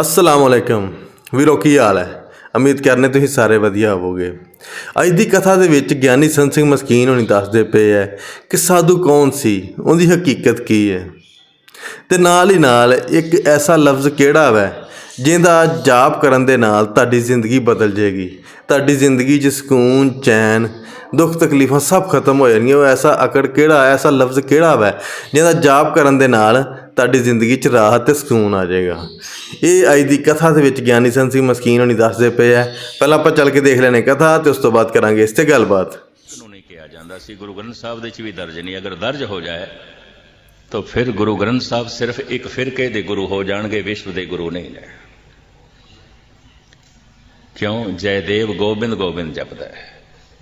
ਅਸਲਾਮ ਅਲੈਕਮ ਵੀਰੋ, ਕੀ ਹਾਲ ਹੈ? ਉਮੀਦ ਕਰਨੇ ਤੁਸੀਂ ਸਾਰੇ ਵਧੀਆ ਹੋਵੋਗੇ। ਅੱਜ ਦੀ ਕਥਾ ਦੇ ਵਿੱਚ ਗਿਆਨੀ ਸੰਤ ਸਿੰਘ ਮਸਕੀਨ ਹੋਣੀ ਦੱਸਦੇ ਪਏ ਹੈ ਕਿ ਸਾਧੂ ਕੌਣ ਸੀ? ਉਹਦੀ ਹਕੀਕਤ ਕੀ ਹੈ? ਤੇ ਨਾਲ ਹੀ ਨਾਲ ਇੱਕ ਐਸਾ ਲਫ਼ਜ਼ ਕਿਹੜਾ ਵੈ, ਜਿਹਦਾ ਜਾਪ ਕਰਨ ਦੇ ਨਾਲ ਤੁਹਾਡੀ ਜ਼ਿੰਦਗੀ ਬਦਲ ਜਾਏਗੀ। ਤੁਹਾਡੀ ਜ਼ਿੰਦਗੀ 'ਚ ਸਕੂਨ, ਚੈਨ ਦੁੱਖ ਤਕਲੀਫਾਂ ਸਭ ਖਤਮ ਹੋ ਜਾਣਗੀਆਂ। ਉਹ ਐਸਾ ਅਕੜ ਕਿਹੜਾ, ਐਸਾ ਲਫ਼ਜ਼ ਕਿਹੜਾ ਵੈ? ਜਿਹਦਾ ਜਾਪ ਕਰਨ ਦੇ ਨਾਲ ਤੁਹਾਡੀ ਜ਼ਿੰਦਗੀ 'ਚ ਰਾਹਤ ਤੇ ਸਕੂਨ ਆ ਜਾਏਗਾ। ਇਹ ਅੱਜ ਦੀ ਕਥਾ ਦੇ ਵਿੱਚ ਗਿਆਨੀ ਸੰਤ ਸਿੰਘ ਮਸਕੀਨ ਹੋਣੀ ਦੱਸਦੇ ਪਏ ਹੈ ਪਹਿਲਾਂ ਆਪਾਂ ਚੱਲ ਕੇ ਦੇਖ ਲੈਣੇ ਕਥਾ ਤੇ ਉਸ ਤੋਂ ਬਾਅਦ ਕਰਾਂਗੇ ਇਸ ਤੇ ਗੱਲਬਾਤ। ਨੂੰ ਨਹੀਂ ਕਿਹਾ ਜਾਂਦਾ ਸੀ, ਗੁਰੂ ਗ੍ਰੰਥ ਸਾਹਿਬ ਦੇ ਵਿੱਚ ਵੀ ਦਰਜ ਨਹੀਂ। ਅਗਰ ਦਰਜ ਹੋ ਜਾਏ, ਤਾਂ ਫਿਰ ਗੁਰੂ ਗ੍ਰੰਥ ਸਾਹਿਬ ਸਿਰਫ ਇੱਕ ਫਿਰਕੇ ਦੇ ਗੁਰੂ ਹੋ ਜਾਣਗੇ, ਵਿਸ਼ਵ ਦੇ ਗੁਰੂ ਨਹੀਂ ਨੇ। ਕਿਉਂ? ਜੈਦੇਵ ਗੋਬਿੰਦ ਗੋਬਿੰਦ ਜਪਦਾ ਹੈ।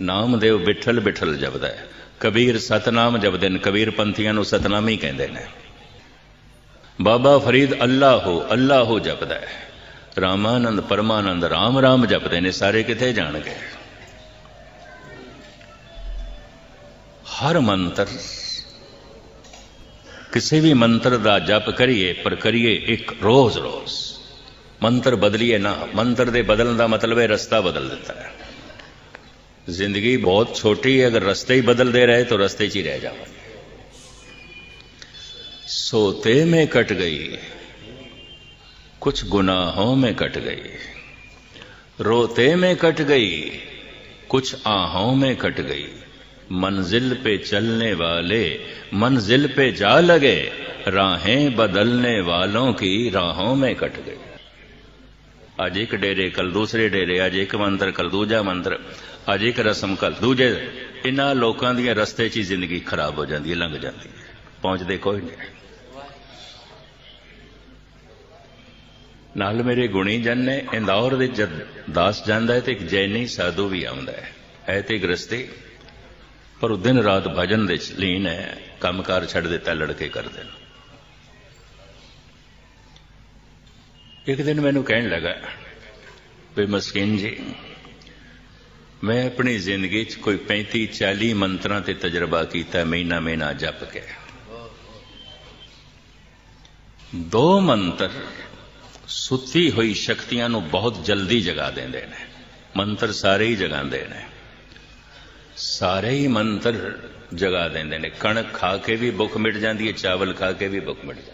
ਨਾਮਦੇਵ ਵਿਠਲ ਵਿਠਲ ਜਪਦਾ ਹੈ। ਕਬੀਰ ਸਤਨਾਮ ਜਪਦੇ ਨੇ, ਕਬੀਰ ਪੰਥੀਆਂ ਨੂੰ ਸਤਨਾਮੀ ਕਹਿੰਦੇ ਨੇ। ਬਾਬਾ ਫਰੀਦ ਅੱਲਾਹੋ ਅੱਲਾਹੋ ਜਪਦਾ ਹੈ। ਰਾਮਾਨੰਦ, ਪਰਮਾਨੰਦ, ਰਾਮ ਰਾਮ ਜਪਦੇ ਨੇ, ਸਾਰੇ ਕਿੱਥੇ ਜਾਣਗੇ? ਹਰ ਮੰਤਰ, ਕਿਸੇ ਵੀ ਮੰਤਰ ਦਾ ਜਪ ਕਰੀਏ, ਪਰ ਕਰੀਏ ਇੱਕ ਰੋਜ਼ ਰੋਜ਼ ਮੰਤਰ ਬਦਲੀਏ ਨਾ, ਮੰਤਰ ਦੇ ਬਦਲਣ ਦਾ ਮਤਲਬ ਹੈ ਰਸਤਾ ਬਦਲ ਦਿੱਤਾ ਹੈ। ज़िंदगी बहुत छोटी है, अगर रास्ते ही बदल दे रहे तो रास्ते ही रह जाओ। सोते में कट गई, कुछ गुनाहों में कट गई, रोते में कट गई, कुछ आहों में कट गई। मंजिल पे चलने वाले, मंजिल पे जा लगे, राहें बदलने वालों की राहों में कट गई। आज एक डेरे कल दूसरे डेरे, आज एक मंत्र कल दूजा मंत्र। ਅੱਜ ਇੱਕ ਰਸਮ ਕੱਲ ਦੂਜੇ ਇਹਨਾਂ ਲੋਕਾਂ ਦੀਆਂ ਰਸਤੇ 'ਚ ਹੀ ਜ਼ਿੰਦਗੀ ਖਰਾਬ ਹੋ ਜਾਂਦੀ ਹੈ, ਲੰਘ ਜਾਂਦੀ ਹੈ। ਪਹੁੰਚਦੇ ਕੋਈ ਨਹੀਂ। ਨਾਲ ਮੇਰੇ ਗੁਣੀ ਜਨ ਨੇ ਇੰਦੌਰ ਦੇ ਜਦ ਦਾਸ ਜਾਂਦਾ ਹੈ ਤੇ ਇੱਕ ਜੈਨੀ ਸਾਧੂ ਵੀ ਆਉਂਦਾ ਹੈ। ਹੈ ਤੇ ਗ੍ਰਸਤੀ ਪਰ ਉਹ ਦਿਨ ਰਾਤ ਭਜਨ ਦੇ ਚ ਲੀਨ ਹੈ, ਕੰਮਕਾਰ ਛੱਡ ਦਿੱਤਾ, ਲੜਕੇ ਕਰਦੇ ਨੇ। ਇੱਕ ਦਿਨ ਮੈਨੂੰ ਕਹਿਣ ਲੱਗਾ, ਵੀ ਮਸਕੀਨ ਜੀ ਮੈਂ ਆਪਣੀ ਜ਼ਿੰਦਗੀ 'ਚ ਕੋਈ 35 40 ਮੰਤਰਾਂ ਤੇ ਤਜਰਬਾ ਕੀਤਾ, ਮਹੀਨਾ ਮਹੀਨਾ ਜਪ ਕੇ ਦੋ ਮੰਤਰ ਸੁੱਤੀ ਹੋਈ ਸ਼ਕਤੀਆਂ ਨੂੰ ਬਹੁਤ ਜਲਦੀ ਜਗਾ ਦਿੰਦੇ ਨੇ। ਮੰਤਰ ਸਾਰੇ ਹੀ ਜਗਾਉਂਦੇ ਨੇ। ਸਾਰੇ ਹੀ ਮੰਤਰ ਜਗਾ ਦਿੰਦੇ ਨੇ। ਕਣਕ ਖਾ ਕੇ ਵੀ ਭੁੱਖ ਮਿਟ ਜਾਂਦੀ ਹੈ, ਚਾਵਲ ਖਾ ਕੇ ਵੀ ਭੁੱਖ ਮਿਟ ਜਾਂਦੀ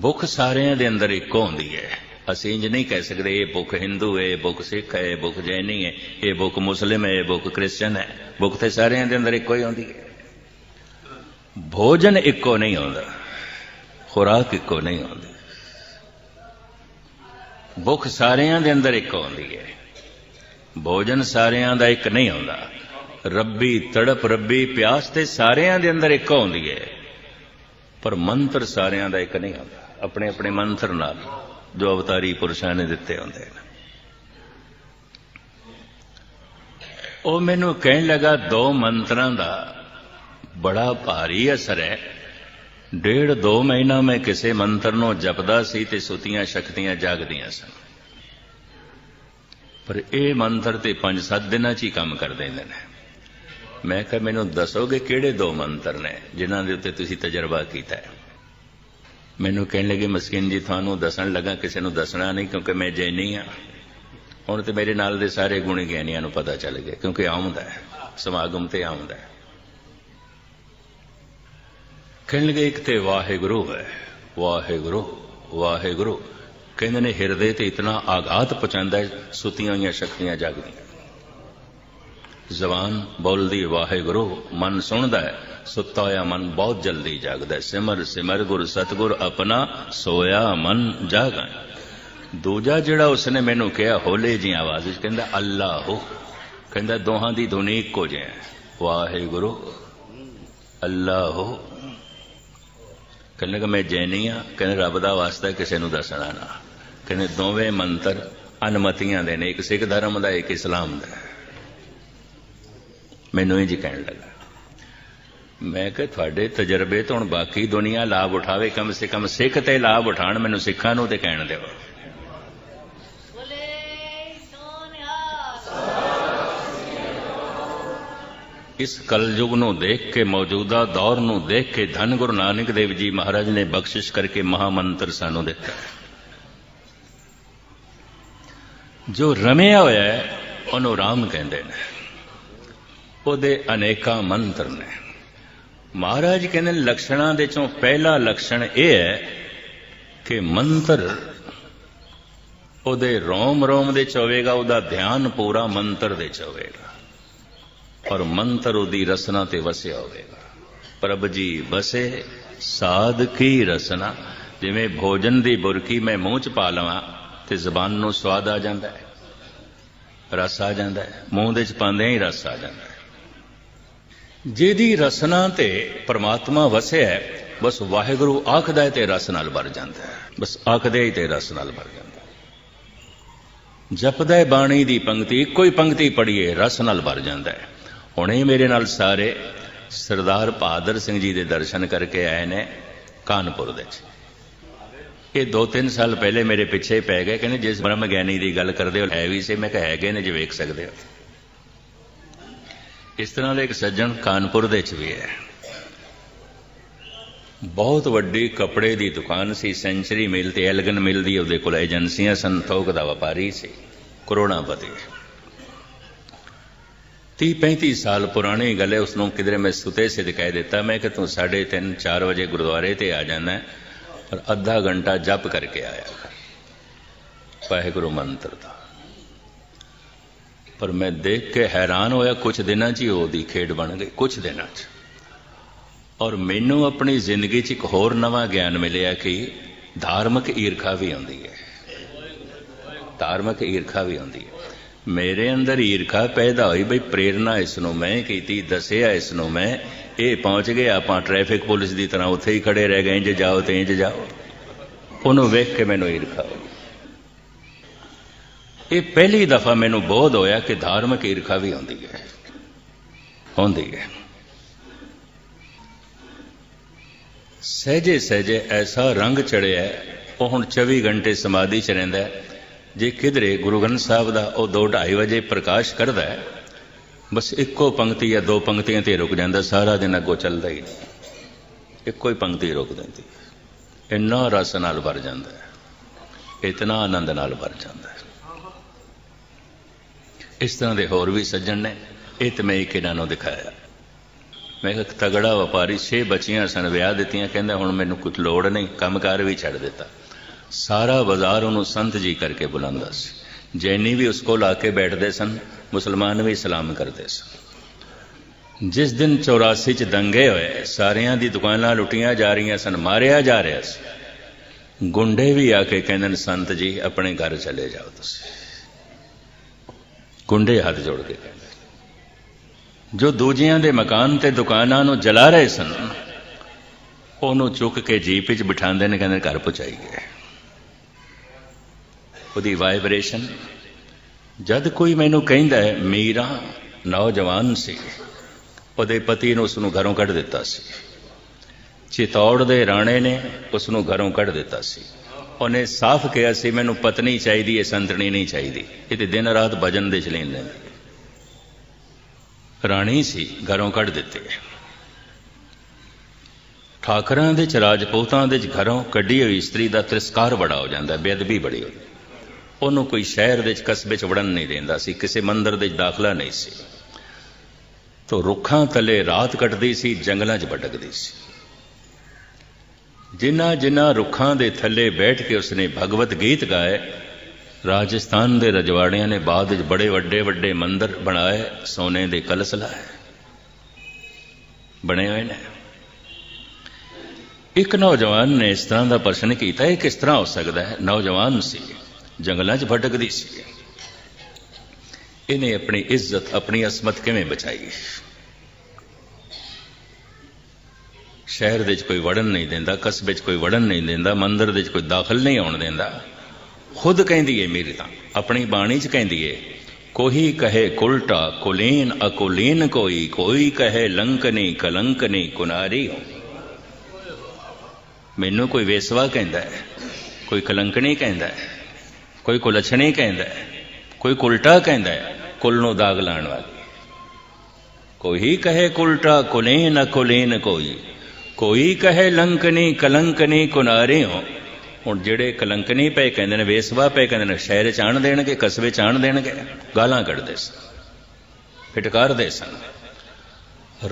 ਭੁੱਖ ਸਾਰਿਆਂ ਦੇ ਅੰਦਰ ਇੱਕੋ ਹੁੰਦੀ ਹੈ। ਅਸੀਂ ਇੰਜ ਨਹੀਂ ਕਹਿ ਸਕਦੇ, ਇਹ ਭੁੱਖ ਹਿੰਦੂ ਹੈ, ਇਹ ਭੁੱਖ ਸਿੱਖ ਹੈ, ਇਹ ਭੁੱਖ ਜੈਨੀ ਹੈ, ਇਹ ਭੁੱਖ ਮੁਸਲਿਮ ਹੈ, ਇਹ ਭੁੱਖ ਕ੍ਰਿਸਚਨ ਹੈ। ਭੁੱਖ ਤੇ ਸਾਰਿਆਂ ਦੇ ਅੰਦਰ ਇੱਕੋ ਹੀ ਹੁੰਦੀ ਹੈ। ਭੋਜਨ ਇੱਕੋ ਨਹੀਂ ਆਉਂਦਾ, ਖੁਰਾਕ ਇੱਕੋ ਨਹੀਂ ਹੁੰਦੀ ਭੁੱਖ ਸਾਰਿਆਂ ਦੇ ਅੰਦਰ ਇੱਕੋ ਆਉਂਦੀ ਹੈ। ਭੋਜਨ ਸਾਰਿਆਂ ਦਾ ਇੱਕ ਨਹੀਂ ਆਉਂਦਾ। ਰੱਬੀ ਤੜਪ, ਰੱਬੀ ਪਿਆਸ ਤੇ ਸਾਰਿਆਂ ਦੇ ਅੰਦਰ ਇੱਕੋ ਆਉਂਦੀ ਹੈ। ਪਰ ਮੰਤਰ ਸਾਰਿਆਂ ਦਾ ਇੱਕ ਨਹੀਂ ਆਉਂਦਾ। ਆਪਣੇ ਆਪਣੇ ਮੰਤਰ ਨਾਲ। ਜੋ ਅਵਤਾਰੀ ਪੁਰਸ਼ਾਂ ਨੇ ਦਿੱਤੇ ਹੁੰਦੇ ਨੇ। ਉਹ ਮੈਨੂੰ ਕਹਿਣ ਲੱਗਾ, ਦੋ ਮੰਤਰਾਂ ਦਾ ਬੜਾ ਭਾਰੀ ਅਸਰ ਹੈ। ਡੇਢ ਦੋ ਮਹੀਨਾ ਮੈਂ ਕਿਸੇ ਮੰਤਰ ਨੂੰ ਜਪਦਾ ਸੀ ਤੇ ਸੁਤੀਆਂ ਸ਼ਕਤੀਆਂ ਜਾਗਦੀਆਂ ਸਨ। ਪਰ ਇਹ ਮੰਤਰ ਤੇ 5-7 ਦਿਨਾਂ 'ਚ ਹੀ ਕੰਮ ਕਰ ਦਿੰਦੇ ਨੇ। ਮੈਂ ਕਿਹਾ, ਮੈਨੂੰ ਦੱਸੋਗੇ ਕਿਹੜੇ ਦੋ ਮੰਤਰ ਨੇ ਜਿਨ੍ਹਾਂ ਦੇ ਉੱਤੇ ਤੁਸੀਂ ਤਜਰਬਾ ਕੀਤਾ ਹੈ? ਮੈਨੂੰ ਕਹਿਣ ਲੱਗੇ, ਮਸਕਿਨ ਜੀ, ਤੁਹਾਨੂੰ ਦੱਸਣ ਲੱਗਾ, ਕਿਸੇ ਨੂੰ ਦੱਸਣਾ ਨਹੀਂ, ਕਿਉਂਕਿ ਮੈਂ ਜੈਨੀ ਆ ਹੁਣ ਤੇ ਮੇਰੇ ਨਾਲ ਦੇ ਸਾਰੇ ਗੁਣੀ ਗਿਆਨੀਆਂ ਨੂੰ ਪਤਾ ਚੱਲ ਗਿਆ, ਕਿਉਂਕਿ ਆਉਂਦਾ ਹੈ, ਸਮਾਗਮ ਤੇ ਆਉਂਦਾ ਹੈ। ਕਹਿਣ ਲੱਗੇ, ਇੱਕ ਤੇ ਵਾਹਿਗੁਰੂ ਹੈ, ਵਾਹਿਗੁਰੂ ਵਾਹਿਗੁਰੂ। ਕਹਿੰਦੇ ਨੇ, ਹਿਰਦੇ ਤੇ ਇਤਨਾ ਆਗਾਤ ਪਹੁੰਚਾਉਂਦਾ ਸੁੱਤੀਆਂ ਹੋਈਆਂ ਸ਼ਕਤੀਆਂ ਜਾਗਦੀਆਂ। ਜ਼ਬਾਨ ਬੋਲਦੀ, ਵਾਹਿਗੁਰੂ, ਮਨ ਸੁਣਦਾ ਹੈ ਸੁੱਤਾ ਹੋਇਆ ਮਨ ਬਹੁਤ ਜਲਦੀ ਜਾਗਦਾ ਸਿਮਰ ਸਿਮਰ, ਗੁਰ ਸਤਗੁਰ ਆਪਣਾ ਸੋਇਆ ਮਨ ਜਾਗਾ ਦੂਜਾ ਜਿਹੜਾ ਉਸਨੇ ਮੈਨੂੰ ਕਿਹਾ, ਹੋਲੇ ਜੀ ਆਵਾਜ਼ ਵਿੱਚ ਕਹਿੰਦਾ, ਅੱਲਾਹੂ। ਕਹਿੰਦਾ, ਦੋਹਾਂ ਦੀ ਧੁਨੀ ਇੱਕੋ ਜਿਹੀ ਹੈ। ਵਾਹਿਗੁਰੂ, ਅੱਲਾਹੂ। ਕਹਿੰਦਾ ਕਿ ਮੈਂ ਜੈਨੀ ਆ ਕਹਿੰਦੇ, ਰੱਬ ਦਾ ਵਾਸਤਾ ਕਿਸੇ ਨੂੰ ਦੱਸਣਾ ਨਾ। ਕਹਿੰਦੇ, ਦੋਵੇਂ ਮੰਤਰ ਅਨਮਤੀਆਂ ਦੇ ਨੇ। ਇੱਕ ਸਿੱਖ ਧਰਮ ਦਾ, ਇੱਕ ਇਸਲਾਮ ਦਾ ਮੈਨੂੰ ਇਹ ਜੀ ਕਹਿਣ ਲੱਗਾ। ਮੈਂ ਕਿ ਤੁਹਾਡੇ ਤਜਰਬੇ ਤੋਂ ਹੁਣ ਬਾਕੀ ਦੁਨੀਆ ਲਾਭ ਉਠਾਵੇ ਕਮ ਸੇ ਕਮ ਸਿੱਖ ਤੇ ਲਾਭ ਉਠਾਣ ਮੈਨੂੰ ਸਿੱਖਾਂ ਨੂੰ ਤੇ ਕਹਿਣ ਦਿਓ। ਇਸ ਕਲਯੁਗ ਨੂੰ ਦੇਖ ਕੇ ਮੌਜੂਦਾ ਦੌਰ ਨੂੰ ਦੇਖ ਕੇ ਧੰਨ ਗੁਰੂ ਨਾਨਕ ਦੇਵ ਜੀ ਮਹਾਰਾਜ ਨੇ ਬਖਸ਼ਿਸ਼ ਕਰਕੇ ਮਹਾ ਮੰਤਰ ਸਾਨੂੰ ਦਿੱਤਾ। ਜੋ ਰਮਿਆ ਹੋਇਆ ਹੈ ਉਹਨੂੰ ਰਾਮ ਕਹਿੰਦੇ ਨੇ। ਉਹਦੇ ਅਨੇਕਾਂ ਮੰਤਰ ਨੇ। ਮਹਾਰਾਜ ਕਹਿੰਦੇ ਲਕਸ਼ਣਾਂ ਦੇ ਚੋਂ ਪਹਿਲਾ ਲਕਸ਼ਣ ਇਹ ਹੈ ਕਿ ਮੰਤਰ ਉਹਦੇ ਰੋਮ ਰੋਮ ਦੇ ਚ ਹੋਵੇਗਾ, ਉਹਦਾ ਧਿਆਨ ਪੂਰਾ ਮੰਤਰ ਦੇ ਚ ਹੋਵੇਗਾ। ਔਰ ਮੰਤਰ ਉਹਦੀ ਰਸਨਾ ਤੇ ਵਸਿਆ ਹੋਵੇਗਾ। ਪ੍ਰਭ ਜੀ ਵਸੇ, ਸਾਧ ਕੀ ਰਸਨਾ? ਜਿਵੇਂ ਭੋਜਨ ਦੀ ਬੁਰਕੀ ਮੈਂ ਮੂੰਹ ਚ ਪਾ ਲਵਾਂ ਤੇ ਜ਼ਬਾਨ ਨੂੰ ਸਵਾਦ ਆ ਜਾਂਦਾ ਹੈ। ਰਸ ਆ ਜਾਂਦਾ ਹੈ। ਮੂੰਹ ਦੇ ਚ ਪਾਉਂਦੇ ਹੀ ਰਸ ਆ ਜਾਂਦਾ ਹੈ। ਜਿਹਦੀ ਰਸਨਾ ਤੇ ਪ੍ਰਮਾਤਮਾ ਵਸਿਆ ਹੈ, ਬਸ ਵਾਹਿਗੁਰੂ ਆਖਦਾ ਹੈ ਤੇ ਰਸ ਨਾਲ ਭਰ ਜਾਂਦਾ ਹੈ। ਬਸ ਆਖਦੇ ਹੀ ਤੇ ਰਸ ਨਾਲ ਭਰ ਜਾਂਦਾ ਹੈ। ਜਪਦਾ ਬਾਣੀ ਦੀ ਪੰਕਤੀ ਇੱਕੋ ਹੀ ਪੰਕਤੀ ਪੜ੍ਹੀਏ, ਰਸ ਨਾਲ ਭਰ ਜਾਂਦਾ ਹੈ। ਹੁਣੇ ਮੇਰੇ ਨਾਲ ਸਾਰੇ ਸਰਦਾਰ ਬਹਾਦਰ ਸਿੰਘ ਜੀ ਦੇ ਦਰਸ਼ਨ ਕਰਕੇ ਆਏ ਨੇ ਕਾਨਪੁਰ ਦੇ ਵਿੱਚ। ਇਹ ਦੋ ਤਿੰਨ ਸਾਲ ਪਹਿਲੇ ਮੇਰੇ ਪਿੱਛੇ ਪੈ ਗਏ, ਕਹਿੰਦੇ ਜਿਸ ਬ੍ਰਹਮ ਗਿਆਨੀ ਦੀ ਗੱਲ ਕਰਦੇ ਹੋ, ਹੈ ਵੀ ਸੀ, ਮੈਂ ਕਿਹਾ ਹੈਗੇ ਨੇ, ਜੇ ਵੇਖ ਸਕਦੇ ਹੋ। ਇਸ ਤਰ੍ਹਾਂ ਦਾ ਇੱਕ ਸੱਜਣ ਕਾਨਪੁਰ ਦੇ ਵਿੱਚ ਵੀ ਹੈ। ਬਹੁਤ ਵੱਡੀ ਕੱਪੜੇ ਦੀ ਦੁਕਾਨ ਸੀ, ਸੈਂਚਰੀ ਮਿਲ ਤੇ ਐਲਗਨ ਮਿਲ ਦੀ ਉਹਦੇ ਕੋਲ ਏਜੰਸੀਆਂ ਸਨ, ਥੋਕ ਦਾ ਵਪਾਰੀ ਸੀ ਕਰੋੜਾਪਤੀ 30 35 ਸਾਲ ਪੁਰਾਣੀ ਗੱਲ ਹੈ ਉਸ ਨੂੰ ਕਿਧਰੇ ਮੈਂ ਸੁਤੇ ਸੇ ਦਿਖਾਈ ਦਿੱਤਾ, ਮੈਂ ਕਿ ਤੂੰ 3:30 4 ਵਜੇ ਗੁਰਦੁਆਰੇ ਤੇ ਆ ਜਾਣਾ ਪਰ ਅੱਧਾ ਘੰਟਾ ਜਪ ਕਰਕੇ ਆਇਆ ਵਾਹਿਗੁਰੂ ਮੰਤਰ ਦਾ। ਪਰ ਮੈਂ ਦੇਖ ਕੇ ਹੈਰਾਨ ਹੋਇਆ ਕੁਝ ਦਿਨਾਂ 'ਚ ਹੀ ਉਹਦੀ ਖੇਡ ਬਣ ਗਈ ਕੁਝ ਦਿਨਾਂ 'ਚ। ਔਰ ਮੈਨੂੰ ਆਪਣੀ ਜ਼ਿੰਦਗੀ 'ਚ ਇੱਕ ਹੋਰ ਨਵਾਂ ਗਿਆਨ ਮਿਲਿਆ ਕਿ ਧਾਰਮਿਕ ਈਰਖਾ ਵੀ ਆਉਂਦੀ ਹੈ। ਧਾਰਮਿਕ ਈਰਖਾ ਵੀ ਆਉਂਦੀ ਹੈ। ਮੇਰੇ ਅੰਦਰ ਈਰਖਾ ਪੈਦਾ ਹੋਈ, ਬਈ ਪ੍ਰੇਰਣਾ ਇਸ ਨੂੰ ਮੈਂ ਕੀਤੀ, ਦੱਸਿਆ ਇਸ ਨੂੰ ਮੈਂ, ਇਹ ਪਹੁੰਚ ਗਏ, ਆਪਾਂ ਟ੍ਰੈਫਿਕ ਪੁਲਿਸ ਦੀ ਤਰ੍ਹਾਂ ਉੱਥੇ ਹੀ ਖੜੇ ਰਹਿ ਗਏ, ਇੰਜ ਜਾਓ ਤੇ ਇੰਜ ਜਾਓ। ਉਹਨੂੰ ਵੇਖ ਕੇ ਮੈਨੂੰ ਈਰਖਾ ਹੋਈ। ਇਹ ਪਹਿਲੀ ਦਫਾ ਮੈਨੂੰ ਬੋਧ ਹੋਇਆ ਕਿ ਧਾਰਮਿਕ ਈਰਖਾ ਵੀ ਹੁੰਦੀ ਹੈ। ਹੁੰਦੀ ਹੈ। ਸਹਜੇ ਸਹਜੇ ਐਸਾ ਰੰਗ ਚੜਿਆ ਉਹ ਹੁਣ 24 ਘੰਟੇ ਸਮਾਧੀ ਚ ਰਹਿੰਦਾ ਜੇ ਕਿਧਰੇ ਗੁਰੂ ਗ੍ਰੰਥ ਸਾਹਿਬ ਦਾ ਉਹ 2:30 ਵਜੇ ਪ੍ਰਕਾਸ਼ ਕਰਦਾ ਹੈ, ਬਸ ਇੱਕੋ ਪੰਕਤੀ ਜਾਂ ਦੋ ਪੰਕਤੀਆਂ ਤੇ ਰੁਕ ਜਾਂਦਾ, ਸਾਰਾ ਦਿਨ ਅੱਗੋਂ ਚੱਲਦਾ ਹੀ ਨਹੀਂ। ਇੱਕੋ ਹੀ ਪੰਕਤੀ ਰੁਕ ਦਿੰਦੀ ਇੰਨਾ ਰਸ ਨਾਲ ਭਰ ਜਾਂਦਾ ਹੈ। ਇਤਨਾ ਆਨੰਦ ਨਾਲ ਭਰ ਜਾਂਦਾ ਹੈ। ਇਸ ਤਰ੍ਹਾਂ ਦੇ ਹੋਰ ਵੀ ਸੱਜਣ ਨੇ, ਇਹ ਤੇ ਮੈਂ ਇੱਕ ਇਹਨਾਂ ਨੂੰ ਦਿਖਾਇਆ। ਮੈਂ ਇੱਕ ਤਗੜਾ ਵਪਾਰੀ, ਛੇ ਬੱਚੀਆਂ ਸਨ, ਵਿਆਹ ਦਿੱਤੀਆਂ, ਕਹਿੰਦਾ ਹੁਣ ਮੈਨੂੰ ਕੁਝ ਲੋੜ ਨਹੀਂ, ਕੰਮਕਾਰ ਵੀ ਛੱਡ ਦਿੱਤਾ। ਸਾਰਾ ਬਾਜ਼ਾਰ ਉਹਨੂੰ ਸੰਤ ਜੀ ਕਰਕੇ ਬੁਲਾਉਂਦਾ ਸੀ। ਜੈਨੀ ਵੀ ਉਸ ਕੋਲ ਆ ਕੇ ਬੈਠਦੇ ਸਨ, ਮੁਸਲਮਾਨ ਵੀ ਸਲਾਮ ਕਰਦੇ ਸਨ। ਜਿਸ ਦਿਨ 84 ਚ ਦੰਗੇ ਹੋਏ, ਸਾਰਿਆਂ ਦੀ ਦੁਕਾਨਾਂ ਲੁੱਟੀਆਂ ਜਾ ਰਹੀਆਂ ਸਨ, ਮਾਰਿਆ ਜਾ ਰਿਹਾ ਸੀ। ਗੁੰਡੇ ਵੀ ਆ ਕੇ ਕਹਿੰਦੇ ਨੇ, ਸੰਤ ਜੀ, ਆਪਣੇ ਘਰ ਚਲੇ ਜਾਓ ਤੁਸੀਂ। ਗੁੰਡੇ ਹੱਥ ਜੋੜ ਕੇ ਜੋ ਦੂਜਿਆਂ ਦੇ ਮਕਾਨ ਤੇ ਦੁਕਾਨਾਂ ਨੂੰ ਜਲਾ ਰਹੇ ਸਨ, ਉਹਨੂੰ ਚੁੱਕ ਕੇ ਜੀਪ ਵਿੱਚ ਬਿਠਾਉਂਦੇ ਨੇ, ਕਹਿੰਦੇ ਘਰ ਪਹੁੰਚਾਈ ਗਏ। ਉਹਦੀ ਵਾਈਬ੍ਰੇਸ਼ਨ ਜਦ ਕੋਈ ਮੈਨੂੰ ਕਹਿੰਦਾ ਹੈ, ਮੀਰਾ ਨੌਜਵਾਨ ਸੀ, ਉਹਦੇ ਪਤੀ ਨੇ ਉਸ ਨੂੰ ਘਰੋਂ ਕੱਢ ਦਿੱਤਾ ਸੀ। ਚਿਤੌੜ ਦੇ ਰਾਣੇ ਨੇ ਉਸ ਨੂੰ ਘਰੋਂ ਕੱਢ ਦਿੱਤਾ ਸੀ। ਉਹਨੇ ਸਾਫ਼ ਕਿਹਾ ਸੀ, ਮੈਨੂੰ ਪਤਨੀ ਚਾਹੀਦੀ ਹੈ ਸੰਤਣੀ ਨਹੀਂ ਚਾਹੀਦੀ। ਇਹ ਤੇ ਦਿਨ ਰਾਤ ਭਜਨ ਦੇ ਚ ਲੈਂਦੇ ਰਾਣੀ ਸੀ, ਘਰੋਂ ਕੱਢ ਦਿੱਤੇ। ਠਾਕਰਾਂ ਦੇ ਚ, ਰਾਜਪੂਤਾਂ ਦੇ ਚ ਘਰੋਂ ਕੱਢੀ ਹੋਈ ਇਸਤਰੀ ਦਾ ਤਿਰਸਕਾਰ ਬੜਾ ਹੋ ਜਾਂਦਾ, ਬੇਅਦਬੀ ਬੜੀ ਹੋ ਉਹਨੂੰ ਕੋਈ ਸ਼ਹਿਰ ਦੇ ਚ, ਕਸਬੇ ਚ ਵੜਨ ਨਹੀਂ ਦਿੰਦਾ ਸੀ, ਕਿਸੇ ਮੰਦਰ ਦੇ ਚ ਦਾਖਲਾ ਨਹੀਂ ਸੀ। ਤੋ ਰੁੱਖਾਂ ਥੱਲੇ ਰਾਤ ਕੱਟਦੀ ਸੀ, ਜੰਗਲਾਂ 'ਚ ਭਟਕਦੀ ਸੀ। ਜਿਨ੍ਹਾਂ ਜਿਨ੍ਹਾਂ ਰੁੱਖਾਂ ਦੇ ਥੱਲੇ ਬੈਠ ਕੇ ਉਸਨੇ ਭਗਵਤ ਗੀਤ ਗਾਏ, ਰਾਜਸਥਾਨ ਦੇ ਰਜਵਾੜਿਆਂ ਨੇ ਬਾਅਦ ਵਿੱਚ ਬੜੇ ਵੱਡੇ ਵੱਡੇ ਮੰਦਰ ਬਣਾਏ, ਸੋਨੇ ਦੇ ਕਲਸ ਲਾਏ। ਬਣੇ ਹੋਏ ਨੇ। ਇੱਕ ਨੌਜਵਾਨ ਨੇ ਇਸ ਤਰ੍ਹਾਂ ਦਾ ਪ੍ਰਸ਼ਨ ਕੀਤਾ, ਇਹ ਕਿਸ ਤਰ੍ਹਾਂ ਹੋ ਸਕਦਾ ਹੈ? ਨੌਜਵਾਨ ਸੀ, ਜੰਗਲਾਂ 'ਚ ਭਟਕਦੀ ਸੀ। ਇਹਨੇ ਆਪਣੀ ਇੱਜ਼ਤ, ਆਪਣੀ ਅਸਮਤ ਕਿਵੇਂ ਬਚਾਈ? ਸ਼ਹਿਰ ਦੇ ਵਿੱਚ ਕੋਈ ਵੜਨ ਨਹੀਂ ਦਿੰਦਾ, ਕਸਬੇ 'ਚ ਕੋਈ ਵੜਨ ਨਹੀਂ ਦਿੰਦਾ, ਮੰਦਰ ਦੇ ਵਿੱਚ ਕੋਈ ਦਾਖਲ ਨਹੀਂ ਆਉਣ ਦਿੰਦਾ। ਖੁਦ ਕਹਿੰਦੀ ਏ ਮੇਰੀ ਤਾਂ, ਆਪਣੀ ਬਾਣੀ 'ਚ ਕਹਿੰਦੀ ਏ, ਕੋਈ ਕਹੇ ਕੁਲਟਾ ਕੁਲੀਨ ਅਕੁਲੀਨ ਕੋਈ ਕੋਈ ਕਹੇ ਲੰਕਨੀ ਕਲੰਕਨੀ ਕੁਨਾਰੀ ਮੈਨੂੰ ਕੋਈ ਵੇਸਵਾ ਕਹਿੰਦਾ ਹੈ ਕੋਈ ਕਲੰਕਣੀ ਕਹਿੰਦਾ ਹੈ ਕੋਈ ਕੁਲਛਣੀ ਕਹਿੰਦਾ ਹੈ ਕੋਈ ਕੁਲਟਾ ਕਹਿੰਦਾ ਹੈ ਕੁਲ ਨੂੰ ਦਾਗ ਲਾਣ ਵਾਲੀ। ਕੋਈ ਕਹੇ ਕੁਲਟਾ ਕੁਲੀਨ ਕੁਲੀਨ ਕੋਈ ਕੋਈ ਕਹੇ ਲੰਕਨੀ ਕਲੰਕਨੀ ਕੁਨਾਰਿਓ ਹੁਣ ਜਿਹੜੇ ਕਲੰਕਨੀ ਪਏ, ਕਹਿੰਦੇ ਨੇ ਵੇਸਵਾ ਪਏ, ਕਹਿੰਦੇ ਨੇ ਸ਼ਹਿਰ ਚ ਆਣ ਦੇਣਗੇ, ਕਸਬੇ ਚ ਆਣ ਦੇਣਗੇ, ਗਾਲਾਂ ਕੱਢਦੇ ਸਨ, ਫਟਕਾਰਦੇ ਸਨ।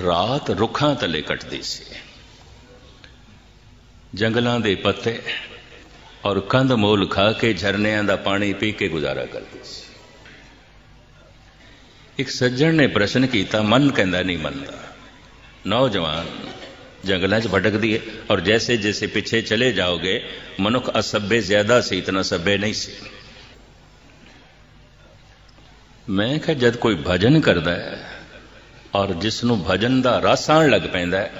ਰਾਤ ਰੁੱਖਾਂ ਤਲੇ ਕੱਟਦੀ ਸੀ। ਜੰਗਲਾਂ ਦੇ ਪੱਤੇ ਔਰ ਕੰਧ ਮੋਲ ਖਾ ਕੇ ਝਰਨਿਆਂ ਦਾ ਪਾਣੀ ਪੀ ਕੇ ਗੁਜ਼ਾਰਾ ਕਰਦੀ ਸੀ। ਇੱਕ ਸੱਜਣ ਨੇ ਪ੍ਰਸ਼ਨ ਕੀਤਾ, ਮਨ ਕਹਿੰਦਾ ਨਹੀਂ ਮੰਨਦਾ। ਨੌਜਵਾਨ ਜੰਗਲਾਂ 'ਚ ਭਟਕਦੀ ਹੈ ਔਰ ਜੈਸੇ ਜੈਸੇ ਪਿੱਛੇ ਚਲੇ ਜਾਓਗੇ, ਮਨੁੱਖ ਅਸੱਭੇ ਜ਼ਿਆਦਾ ਸੀ, ਇਤਨਾ ਸੱਭੇ ਨਹੀਂ ਸੀ। ਮੈਂ ਕਿਹਾ, ਜਦ ਕੋਈ ਭਜਨ ਕਰਦਾ ਹੈ ਔਰ ਜਿਸ ਨੂੰ ਭਜਨ ਦਾ ਰਸ ਆਉਣ ਲੱਗ ਪੈਂਦਾ ਹੈ,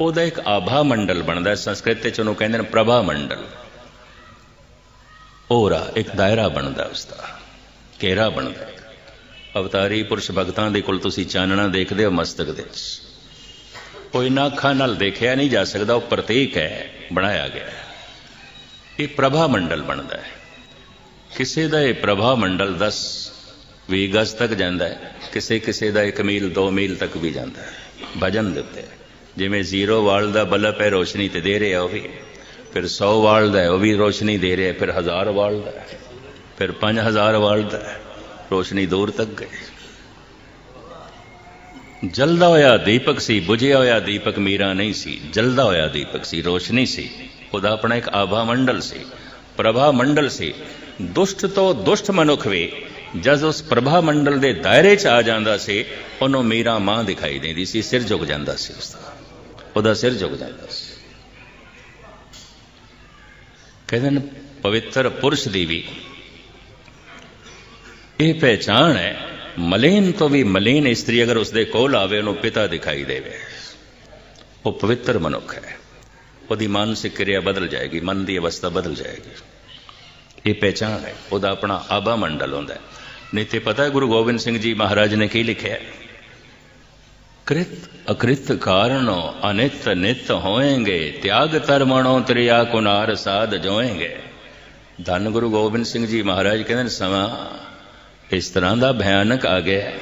ਉਹਦਾ ਇੱਕ ਆਭਾ ਮੰਡਲ ਬਣਦਾ ਹੈ। ਸੰਸਕ੍ਰਿਤ ਵਿੱਚ ਉਹਨੂੰ ਕਹਿੰਦੇ ਨੇ ਪ੍ਰਭਾ ਮੰਡਲ। ਔਰਾ ਇੱਕ ਦਾਇਰਾ ਬਣਦਾ ਉਸ ਦਾ ਘੇਰਾ ਬਣਦਾ ਅਵਤਾਰੀ ਪੁਰਸ਼ ਭਗਤਾਂ ਦੇ ਕੋਲ ਤੁਸੀਂ ਚਾਨਣਾ ਦੇਖਦੇ ਹੋ ਮਸਤਕ ਦੇ ਵਿੱਚ। ਉਹ ਨਾ ਅੱਖਾਂ ਨਾਲ ਦੇਖਿਆ ਨਹੀਂ ਜਾ ਸਕਦਾ, ਉਹ ਪ੍ਰਤੀਕ ਹੈ, ਬਣਾਇਆ ਗਿਆ ਇਹ ਪ੍ਰਭਾ ਮੰਡਲ ਬਣਦਾ ਹੈ। ਕਿਸੇ ਦਾ ਇਹ ਪ੍ਰਭਾ ਮੰਡਲ 10 20 ਗਜ਼ ਤੱਕ ਜਾਂਦਾ ਹੈ। ਕਿਸੇ ਕਿਸੇ ਦਾ 1 ਮੀਲ 2 ਮੀਲ ਤੱਕ ਵੀ ਜਾਂਦਾ ਹੈ। ਭਜਨ ਦੇ ਉੱਤੇ। ਜਿਵੇਂ ਜ਼ੀਰੋ ਵਾਲ ਦਾ ਬਲਬ ਹੈ, ਰੋਸ਼ਨੀ ਤੇ ਦੇ ਰਿਹਾ ਉਹ ਵੀ। ਫਿਰ 100 ਵਾਲ ਦਾ ਉਹ ਵੀ ਰੋਸ਼ਨੀ ਦੇ ਰਿਹਾ ਫਿਰ 1000 ਵਾਲ ਦਾ ਫਿਰ 5000 ਵਾਲ ਦਾ ਰੋਸ਼ਨੀ ਦੂਰ ਤੱਕ ਗਈ। ਜਲਦਾ ਹੋਇਆ ਦੀਪਕ ਸੀ, ਬੁਝਿਆ ਹੋਇਆ ਦੀਪਕ ਮੀਰਾ ਨਹੀਂ ਸੀ, ਜਲਦਾ ਹੋਇਆ ਦੀਪਕ ਸੀ, ਰੋਸ਼ਨੀ ਸੀ। ਉਹਦਾ ਆਪਣਾ ਇੱਕ ਆਭਾ ਮੰਡਲ ਸੀ, ਪ੍ਰਭਾ ਮੰਡਲ ਸੀ। ਦੁਸ਼ਟ ਤੋਂ ਦੁਸ਼ਟ ਮਨੁੱਖ ਵੀ ਜਦ ਉਸ ਪ੍ਰਭਾ ਮੰਡਲ ਦੇ ਦਾਇਰੇ 'ਚ ਆ ਜਾਂਦਾ ਸੀ, ਉਹਨੂੰ ਮੀਰਾ ਮਾਂ ਦਿਖਾਈ ਦਿੰਦੀ ਸੀ, ਸਿਰ ਝੁਕ ਜਾਂਦਾ ਸੀ ਉਸਦਾ ਉਹਦਾ ਸਿਰ ਝੁਕ ਜਾਂਦਾ ਸੀ। ਕਹਿੰਦੇ ਨੇ, ਪਵਿੱਤਰ ਪੁਰਸ਼ ਦੀ ਵੀ ਇਹ ਪਹਿਚਾਣ ਹੈ ਮਲੇਨ ਤੋਂ ਵੀ ਮਲੇਨ ਇਸਤਰੀ ਅਗਰ ਉਸਦੇ ਕੋਲ ਆਵੇ, ਉਹਨੂੰ ਪਿਤਾ ਦਿਖਾਈ ਦੇਵੇ। ਉਹ ਪਵਿੱਤਰ ਮਨੁੱਖ ਹੈ। ਉਹਦੀ ਮਾਨਸਿਕ ਕਿਰਿਆ ਬਦਲ ਜਾਏਗੀ, ਮਨ ਦੀ ਅਵਸਥਾ ਬਦਲ ਜਾਏਗੀ। ਇਹ ਪਹਿਚਾਣ ਹੈ। ਉਹਦਾ ਆਪਣਾ ਆਬਾ ਮੰਡਲ ਹੁੰਦਾ ਹੈ। ਨਹੀਂ ਤੇ ਪਤਾ ਗੁਰੂ ਗੋਬਿੰਦ ਸਿੰਘ ਜੀ ਮਹਾਰਾਜ ਨੇ ਕੀ ਲਿਖਿਆ ਕ੍ਰਿਤ ਅਕ੍ਰਿਤ ਕਾਰਣੋ ਅਨਿਤ ਨਿਤ ਹੋਏਗੇ, ਤਿਆਗ ਧਰਮਣੋ ਤ੍ਰਿਆ ਕੁਨਾਰ ਸਾਧ ਜੋਏਗੇ। ਧੰਨ ਗੁਰੂ ਗੋਬਿੰਦ ਸਿੰਘ ਜੀ ਮਹਾਰਾਜ ਕਹਿੰਦੇ ਨੇ, ਸਮਾਂ ਇਸ ਤਰ੍ਹਾਂ ਦਾ ਭਿਆਨਕ ਆ ਗਿਆ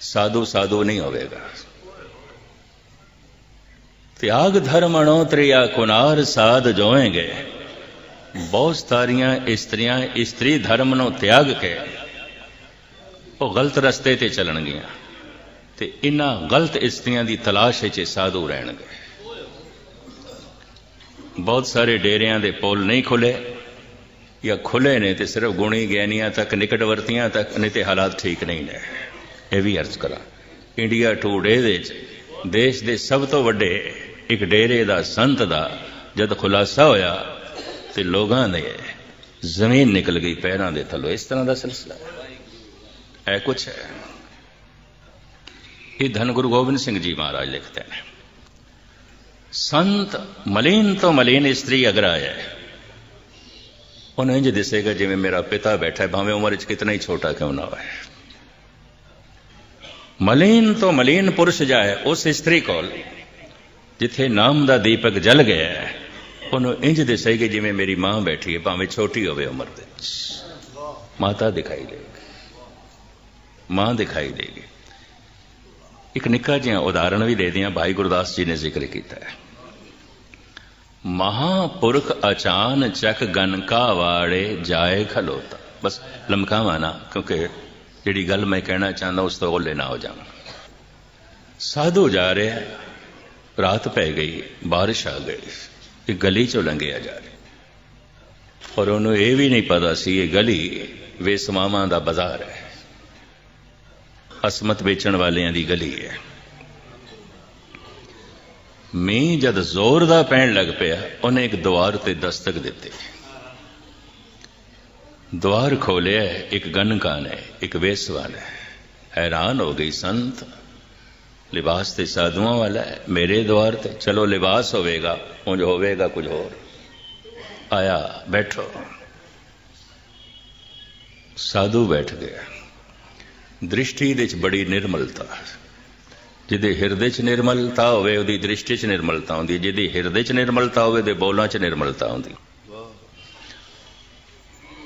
ਸਾਧੂ ਸਾਧੂ ਨਹੀਂ ਹੋਵੇਗਾ। ਤਿਆਗ ਧਰਮਣੋ ਤ੍ਰਿਆ ਕੁਨਾਰ ਸਾਧ ਜੋਏਗੇ। ਬਹੁਤ ਸਾਰੀਆਂ ਇਸਤਰੀਆਂ ਇਸਤਰੀ ਧਰਮ ਨੂੰ ਤਿਆਗ ਕੇ ਉਹ ਗਲਤ ਰਸਤੇ ਤੇ ਚੱਲਣਗੀਆਂ ਤੇ ਇਹਨਾਂ ਗਲਤ ਇਸਤਰੀਆਂ ਦੀ ਤਲਾਸ਼ ਵਿੱਚ ਸਾਧੂ ਰਹਿਣਗੇ। ਬਹੁਤ ਸਾਰੇ ਡੇਰਿਆਂ ਦੇ ਪੋਲ ਨਹੀਂ ਖੁੱਲੇ ਜਾਂ ਖੁੱਲੇ ਨੇ ਤੇ ਸਿਰਫ ਗੁਣੀ ਗਿਆਨੀਆਂ ਤੱਕ ਨਿਕਟਵਰਤੀਆਂ ਤੱਕ, ਨਹੀਂ ਤੇ ਹਾਲਾਤ ਠੀਕ ਨਹੀਂ ਨੇ। ਇਹ ਵੀ ਅਰਜ਼ ਕਰਾਂ। ਇੰਡੀਆ ਟੂਡੇ ਦੇ ਵਿੱਚ ਦੇਸ਼ ਦੇ ਸਭ ਤੋਂ ਵੱਡੇ ਇੱਕ ਡੇਰੇ ਦਾ ਸੰਤ ਦਾ ਜਦ ਖੁਲਾਸਾ ਹੋਇਆ ਤੇ ਲੋਕਾਂ ਨੇ ਜ਼ਮੀਨ ਨਿਕਲ ਗਈ ਪੈਰਾਂ ਦੇ ਥੱਲੋਂ। ਇਸ ਤਰ੍ਹਾਂ ਦਾ ਸਿਲਸਿਲਾ ਹੈ। ਇਹ ਕੁਛ ਹੈ। ਇਹ ਧੰਨ ਗੁਰੂ ਗੋਬਿੰਦ ਸਿੰਘ ਜੀ ਮਹਾਰਾਜ ਲਿਖਦੇ ਨੇ। ਸੰਤ ਮਲੀਨ ਤੋਂ ਮਲੀਨ ਇਸਤਰੀ ਅਗਰ ਆਇਆ ਉਹਨੂੰ ਇੰਜ ਦਿਸੇਗਾ ਜਿਵੇਂ ਮੇਰਾ ਪਿਤਾ ਬੈਠਾ ਹੈ, ਭਾਵੇਂ ਉਮਰ ਵਿੱਚ ਕਿਤਨਾ ਹੀ ਛੋਟਾ ਕਿਉਂ ਨਾ ਹੋਵੇ ਮਲੀਨ ਤੋਂ ਮਲੀਨ ਪੁਰਸ਼ ਜਾਏ, ਉਸ ਇਸਤਰੀ ਕੋਲ ਜਿੱਥੇ ਨਾਮ ਦਾ ਦੀਪਕ ਜਲ ਗਿਆ ਹੈ, ਉਹਨੂੰ ਇੰਜ ਦਿਸੇਗੀ ਜਿਵੇਂ ਮੇਰੀ ਮਾਂ ਬੈਠੀ ਹੈ, ਭਾਵੇਂ ਛੋਟੀ ਹੋਵੇ ਉਮਰ ਦੇ ਮਾਤਾ ਦਿਖਾਈ ਦੇਗੀ ਮਾਂ ਦਿਖਾਈ ਦੇਗੀ ਇੱਕ ਨਿੱਕਾ ਜਿਹਾ ਉਦਾਹਰਣ ਵੀ ਦੇ ਦਿਆਂ, ਭਾਈ ਗੁਰਦਾਸ ਜੀ ਨੇ ਜ਼ਿਕਰ ਕੀਤਾ ਹੈ। ਮਹਾਪੁਰਖ ਅਚਾਨ ਚੱਕ ਗਨਕਾ ਵਾੜੇ ਜਾਏ ਖਲੋਤਾ। ਬਸ ਲਮਕਾਵਾਂ ਨਾ ਕਿਉਂਕਿ ਜਿਹੜੀ ਗੱਲ ਮੈਂ ਕਹਿਣਾ ਚਾਹੁੰਦਾ, ਉਸ ਤੋਂ ਓਲੇ ਨਾ ਹੋ ਜਾਵਾਂ। ਸਾਧੂ ਜਾ ਰਿਹਾ ਰਾਤ ਪੈ ਗਈ, ਬਾਰਿਸ਼ ਆ ਗਈ, ਇਹ ਗਲੀ ਚੋਂ ਲੰਘਿਆ ਜਾ ਰਿਹਾ। ਔਰ ਉਹਨੂੰ ਇਹ ਵੀ ਨਹੀਂ ਪਤਾ ਸੀ, ਇਹ ਗਲੀ ਵੇਸਮਾਵਾਂ ਦਾ ਬਾਜ਼ਾਰ ਹੈ। ਅਸਮਤ ਵੇਚਣ ਵਾਲਿਆਂ ਦੀ ਗਲੀ ਹੈ। ਮੀਂਹ ਜਦ ਜ਼ੋਰ ਦਾ ਪੈਣ ਲੱਗ ਪਿਆ, ਉਹਨੇ ਇੱਕ ਦੁਆਰ ਤੇ ਦਸਤਕ ਦਿੱਤੇ। ਦੁਆਰ ਖੋਲਿਆ, ਇੱਕ ਗਨਕਾ ਨੇ ਇੱਕ ਵੇਸਵਾ ਨੇ ਹੈਰਾਨ ਹੋ ਗਈ ਸੰਤ, ਲਿਬਾਸ ਤੇ ਸਾਧੂਆਂ ਵਾਲਾ ਹੈ, ਮੇਰੇ ਦੁਆਰ ਤੇ। ਚਲੋ, ਲਿਬਾਸ ਹੋਵੇਗਾ, ਉਂਝ ਹੋਵੇਗਾ ਕੁਝ ਹੋਰ। ਆਇਆ, ਬੈਠੋ। ਸਾਧੂ ਬੈਠ ਗਿਆ। ਦ੍ਰਿਸ਼ਟੀ ਦੇ ਵਿੱਚ ਬੜੀ ਨਿਰਮਲਤਾ। ਜਿਹਦੇ ਹਿਰਦੇ 'ਚ ਨਿਰਮਲਤਾ ਹੋਵੇ, ਉਹਦੀ ਦ੍ਰਿਸ਼ਟੀ 'ਚ ਨਿਰਮਲਤਾ ਹੁੰਦੀ ਜਿਹਦੀ ਹਿਰਦੇ 'ਚ ਨਿਰਮਲਤਾ ਹੋਵੇ ਤੇ ਬੋਲਾਂ 'ਚ ਨਿਰਮਲਤਾ ਹੁੰਦੀ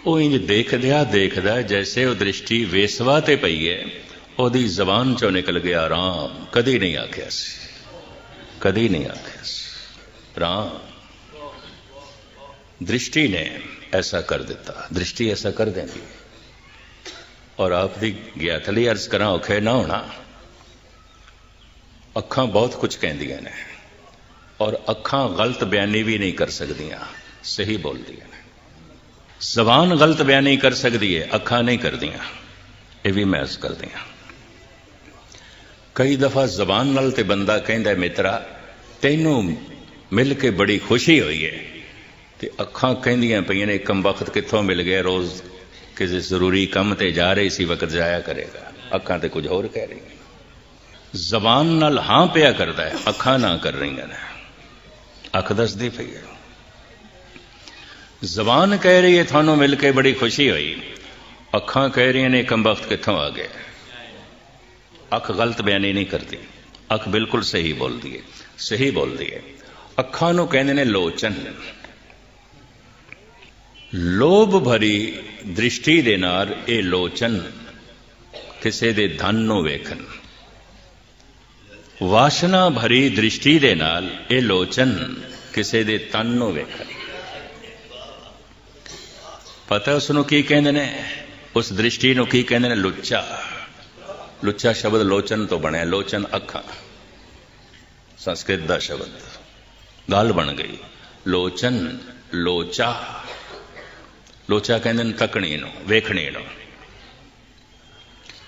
ਉਹ ਇੰਜ ਦੇਖਦਿਆ ਦੇਖਦਾ ਜੈਸੇ ਉਹ ਦ੍ਰਿਸ਼ਟੀ ਵੇਸਵਾ ਤੇ ਪਈ ਹੈ, ਉਹਦੀ ਜ਼ਬਾਨ ਚੋਂ ਨਿਕਲ ਗਿਆ ਰਾਮ। ਕਦੀ ਨਹੀਂ ਆਖਿਆ ਸੀ। ਕਦੀ ਨਹੀਂ ਆਖਿਆ ਸੀ। ਰਾਮ। ਦ੍ਰਿਸ਼ਟੀ ਨੇ ਐਸਾ ਕਰ ਦਿੱਤਾ। ਦ੍ਰਿਸ਼ਟੀ ਐਸਾ ਕਰ ਦਿੰਦੀ ਹੈ। ਔਰ ਆਪ ਦੀ ਗਿਆਤ ਲਈ ਅਰਜ਼ ਕਰਾਂ, ਔਖੇ ਨਾ ਹੋਣਾ। ਅੱਖਾਂ ਬਹੁਤ ਕੁਝ ਕਹਿੰਦੀਆਂ ਨੇ ਔਰ ਅੱਖਾਂ ਗਲਤ ਬਿਆਨੀ ਵੀ ਨਹੀਂ ਕਰ ਸਕਦੀਆਂ, ਸਹੀ ਬੋਲਦੀਆਂ ਨੇ। ਜ਼ਬਾਨ ਗਲਤ ਬਿਆਨੀ ਕਰ ਸਕਦੀ ਹੈ ਅੱਖਾਂ ਨਹੀਂ ਕਰਦੀਆਂ, ਇਹ ਵੀ ਮੈਂ ਅਰਜ਼ ਕਰਦੀਆਂ ਕਈ ਦਫਾ ਜ਼ਬਾਨ ਨਾਲ ਤੇ ਬੰਦਾ ਕਹਿੰਦਾ, ਮਿੱਤਰਾ, ਤੈਨੂੰ ਮਿਲ ਕੇ ਬੜੀ ਖੁਸ਼ੀ ਹੋਈ ਹੈ ਤੇ ਅੱਖਾਂ ਕਹਿੰਦੀਆਂ ਪਈਆਂ ਨੇ ਕਮ ਵਕਤ ਕਿੱਥੋਂ ਮਿਲ ਗਿਆ, ਰੋਜ਼ ਕਿਸੇ ਜ਼ਰੂਰੀ ਕੰਮ ਤੇ ਜਾ ਰਹੀ ਸੀ, ਵਕਤ ਜਾਇਆ ਕਰੇਗਾ। ਅੱਖਾਂ ਤੇ ਕੁਝ ਹੋਰ ਕਹਿ ਰਹੀਆਂ ਜ਼ਬਾਨ ਨਾਲ ਹਾਂ ਪਿਆ ਕਰਦਾ ਹੈ, ਅੱਖਾਂ ਨਾ ਕਰ ਰਹੀਆਂ ਨੇ। ਅੱਖ ਦੱਸਦੀ ਪਈ ਹੈ। ਜ਼ਬਾਨ ਕਹਿ ਰਹੀ ਹੈ, ਤੁਹਾਨੂੰ ਮਿਲ ਕੇ ਬੜੀ ਖੁਸ਼ੀ ਹੋਈ। ਅੱਖਾਂ ਕਹਿ ਰਹੀਆਂ ਨੇ, ਕਮ ਵਕਤ ਕਿੱਥੋਂ ਆ ਗਏ ਅੱਖ ਗਲਤ ਬਿਆਨੀ ਨਹੀਂ ਕਰਦੀ। ਅੱਖ ਬਿਲਕੁਲ ਸਹੀ ਬੋਲਦੀ ਹੈ, ਸਹੀ ਬੋਲਦੀ ਹੈ। ਅੱਖਾਂ ਨੂੰ ਕਹਿੰਦੇ ਨੇ ਲੋਚਨ। ਲੋਭ ਭਰੀ ਦ੍ਰਿਸ਼ਟੀ ਦੇ ਨਾਲ ਇਹ ਲੋਚਨ ਕਿਸੇ ਦੇ ਧਨ ਨੂੰ ਵੇਖਣ। ਵਾਸ਼ਨਾ ਭਰੀ ਦ੍ਰਿਸ਼ਟੀ ਦੇ ਨਾਲ ਇਹ ਲੋਚਨ ਕਿਸੇ ਦੇ ਤਨ ਨੂੰ ਵੇਖਣ ਪਤਾ ਉਸ ਨੂੰ ਕੀ ਕਹਿੰਦੇ ਨੇ? ਉਸ ਦ੍ਰਿਸ਼ਟੀ ਨੂੰ ਕੀ ਕਹਿੰਦੇ ਨੇ? ਲੁੱਚਾ। ਲੁੱਚਾ ਸ਼ਬਦ ਲੋਚਨ ਤੋਂ ਬਣਿਆ, ਲੋਚਨ ਅੱਖਾਂ। ਸੰਸਕ੍ਰਿਤ ਦਾ ਸ਼ਬਦ। ਗੱਲ ਬਣ ਗਈ। ਲੋਚਨ, ਲੋਚਾ। ਲੋਚਾ ਕਹਿੰਦੇ ਨੇ ਤੱਕਣੀ ਨੂੰ, ਵੇਖਣੀ ਨੂੰ।